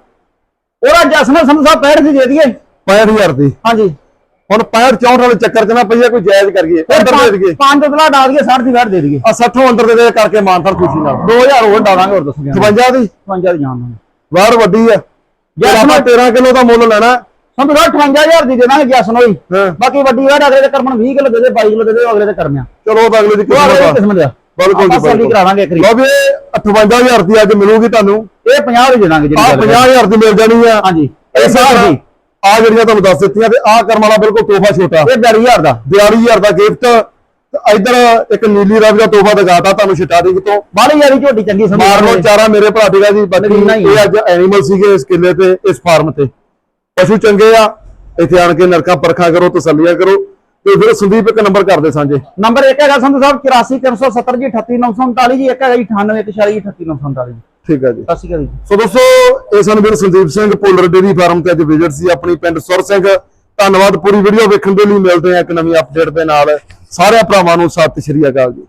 ਉਹਦਾ ਜਸਨਾ ਸੰਧੂ ਸਾਹਿਬ 65 ਦੀ ਦੇ ਦਈਏ। 65000 ਦੀ। ਹਾਂਜੀ। ਹੁਣ 65 64 ਵਾਲੇ ਚੱਕਰ 'ਚ ਨਾ ਪਈਆ ਕੋਈ ਜਾਇਜ਼ ਕਰੀਏ ਅੰਦਰ ਦੇ ਦਈਏ। ਪੰਜ ਉਤਲਾ ਡਾ ਦਈਏ 60 ਦੀ ਵੈਟ ਦੇ ਦਈਏ। ਆ 60 ਅੰਦਰ ਦੇ ਦੇ ਕਰਕੇ ਮਾਨਸਰ ਖੁਸ਼ੀ ਨਾਲ 2000 ਹੋਰ ਡਾਵਾਂਗੇ ਹੋਰ ਦੱਸੋ 52 ਦੀ? 55 ਦੀ ਜਾਨ ਨੂੰ ਵਾਰ ਵੱਡੀ ਆ। ਜੇ ਜੈਸ ਆਪਾਂ ਨੂੰ- 13 ਕਿਲੋ ਦਾ ਮੁੱਲ ਲੈਣਾ। ਸੰਧੂ ਸਾਹਿਬ 58000 ਦੀ ਦੇ ਦਾਂਗੇ ਜਸਨ ਹੋਈ। ਹਾਂ। ਬਾਕੀ ਵੱਡੀ ਵੈਟ ਅਗਲੇ ਦੇ ਕਰਮਨ 20 ਕਿਲੋ ਦੇ ਦੇ 22 ਕਿਲੋ ਦੇ ਦੇ ਅਗਲੇ ਦੇ ਕਰਮਿਆ। ਚਲੋ ਅਗਲੇ ਦੀ ਕਿਸਮਤ ਆ। ਬਿਲਕੁਲ ਜੀ, ਆਪਾਂ ਬਿਲਕੁਲ। ਕਰਾ ਦਾਂਗੇ ਇੱਕ ਵਾਰੀ। ਲਓ ਵੀ ਇਹ 58000 ਦੀ ਅੱਜ ਮਿਲੂਗੀ ਤੁਹਾਨੂੰ। ਇਹ 50 ਦੀ ਦੇ ਦਾਂਗੇ ਆ ਜਿਹੜੀ ਗੱਲ ਹੈ। 50000 ਦੀ ਮਿਲ ਜਾਣੀ ਆ। ਹਾਂਜੀ। ਇਹ ਇਹ ਸਾਰ ਦੀ ਆ ਜਿਹੜੀਆਂ ਤੁਹਾਨੂੰ ਦੱਸ ਦਿੱਤੀਆਂ ਤੇ ਆ ਕਰਮ ਵਾਲਾ ਬਿਲਕੁਲ ਤੋਹਫਾ ਛੋਟਾ। ਇਹ 42000 ਦਾ। 42000 ਦਾ ਗਿਫਟ ਇਧਰ ਇੱਕ ਨੀਲੀ ਰੰਗ ਦਾ ਤੋਹਫਾ ਦਿਖਾਤਾ ਤੁਹਾਨੂੰ ਛਟਾਰੀ ਤੋਂ ਬਾਲੀ ਯਾਰੀ ਝੋਟੀ ਚੰਗੀ ਸਮਝ ਮਾਰ ਲਓ ਚਾਰਾ ਮੇਰੇ ਭਰਾ ਠੀਕ ਆ ਜੀ ਬਾਕੀ ਹੀ ਆ। ਇਹ ਅੱਜ ਐਨੀਮਲ ਸੀਗੇ ਇਸ ਕਿੱਲੇ ਤੇ ਇਸ ਫਾਰਮ ਤੇ। ਪਸ਼ੂ ਚੰਗੇ ਆ ਇੱਥੇ ਆਣ ਕੇ ਨਰਕਾ ਪਰਖਾ ਕਰੋ ਤਸੱਲੀਆਂ ਕਰੋ। ਤੇ ਫਿਰ ਸੰਦੀਪ ਇੱਕ ਨੰਬਰ ਕਰਦੇ ਸਾਂਝੇ। ਨੰਬਰ ਇੱਕ ਹੈਗਾ ਸੰਧੂ ਸਾਹਿਬ 84370 ਜੀ 38939 ਜੀ ਇੱਕ ਹੈਗਾ ਜੀ 98 38939 ਜੀ। ਠੀਕ ਆ ਜੀ। ਸਤਿ ਸ਼੍ਰੀ ਅਕਾਲ ਜੀ। ਸੋ ਦੋਸਤੋ ਇਹ ਸਨ ਵੀਰ Sandeep Singh Polar dairy farm ਤੇ ਅੱਜ ਵਿਜ਼ਿਟ ਸੀ ਆਪਣੀ ਪਿੰਡ ਸੁਰ ਸਿੰਘ। ਧੰਨਵਾਦ ਪੂਰੀ ਵੀਡੀਓ ਵੇਖਣ ਦੇ ਲਈ ਮਿਲਦੇ ਆ ਇੱਕ ਨਵੀਂ ਅਪਡੇਟ ਦੇ ਨਾਲ। ਸਾਰਿਆਂ ਭਰਾਵਾਂ ਨੂੰ ਸਤਿ ਸ਼੍ਰੀ ਅਕਾਲ ਜੀ।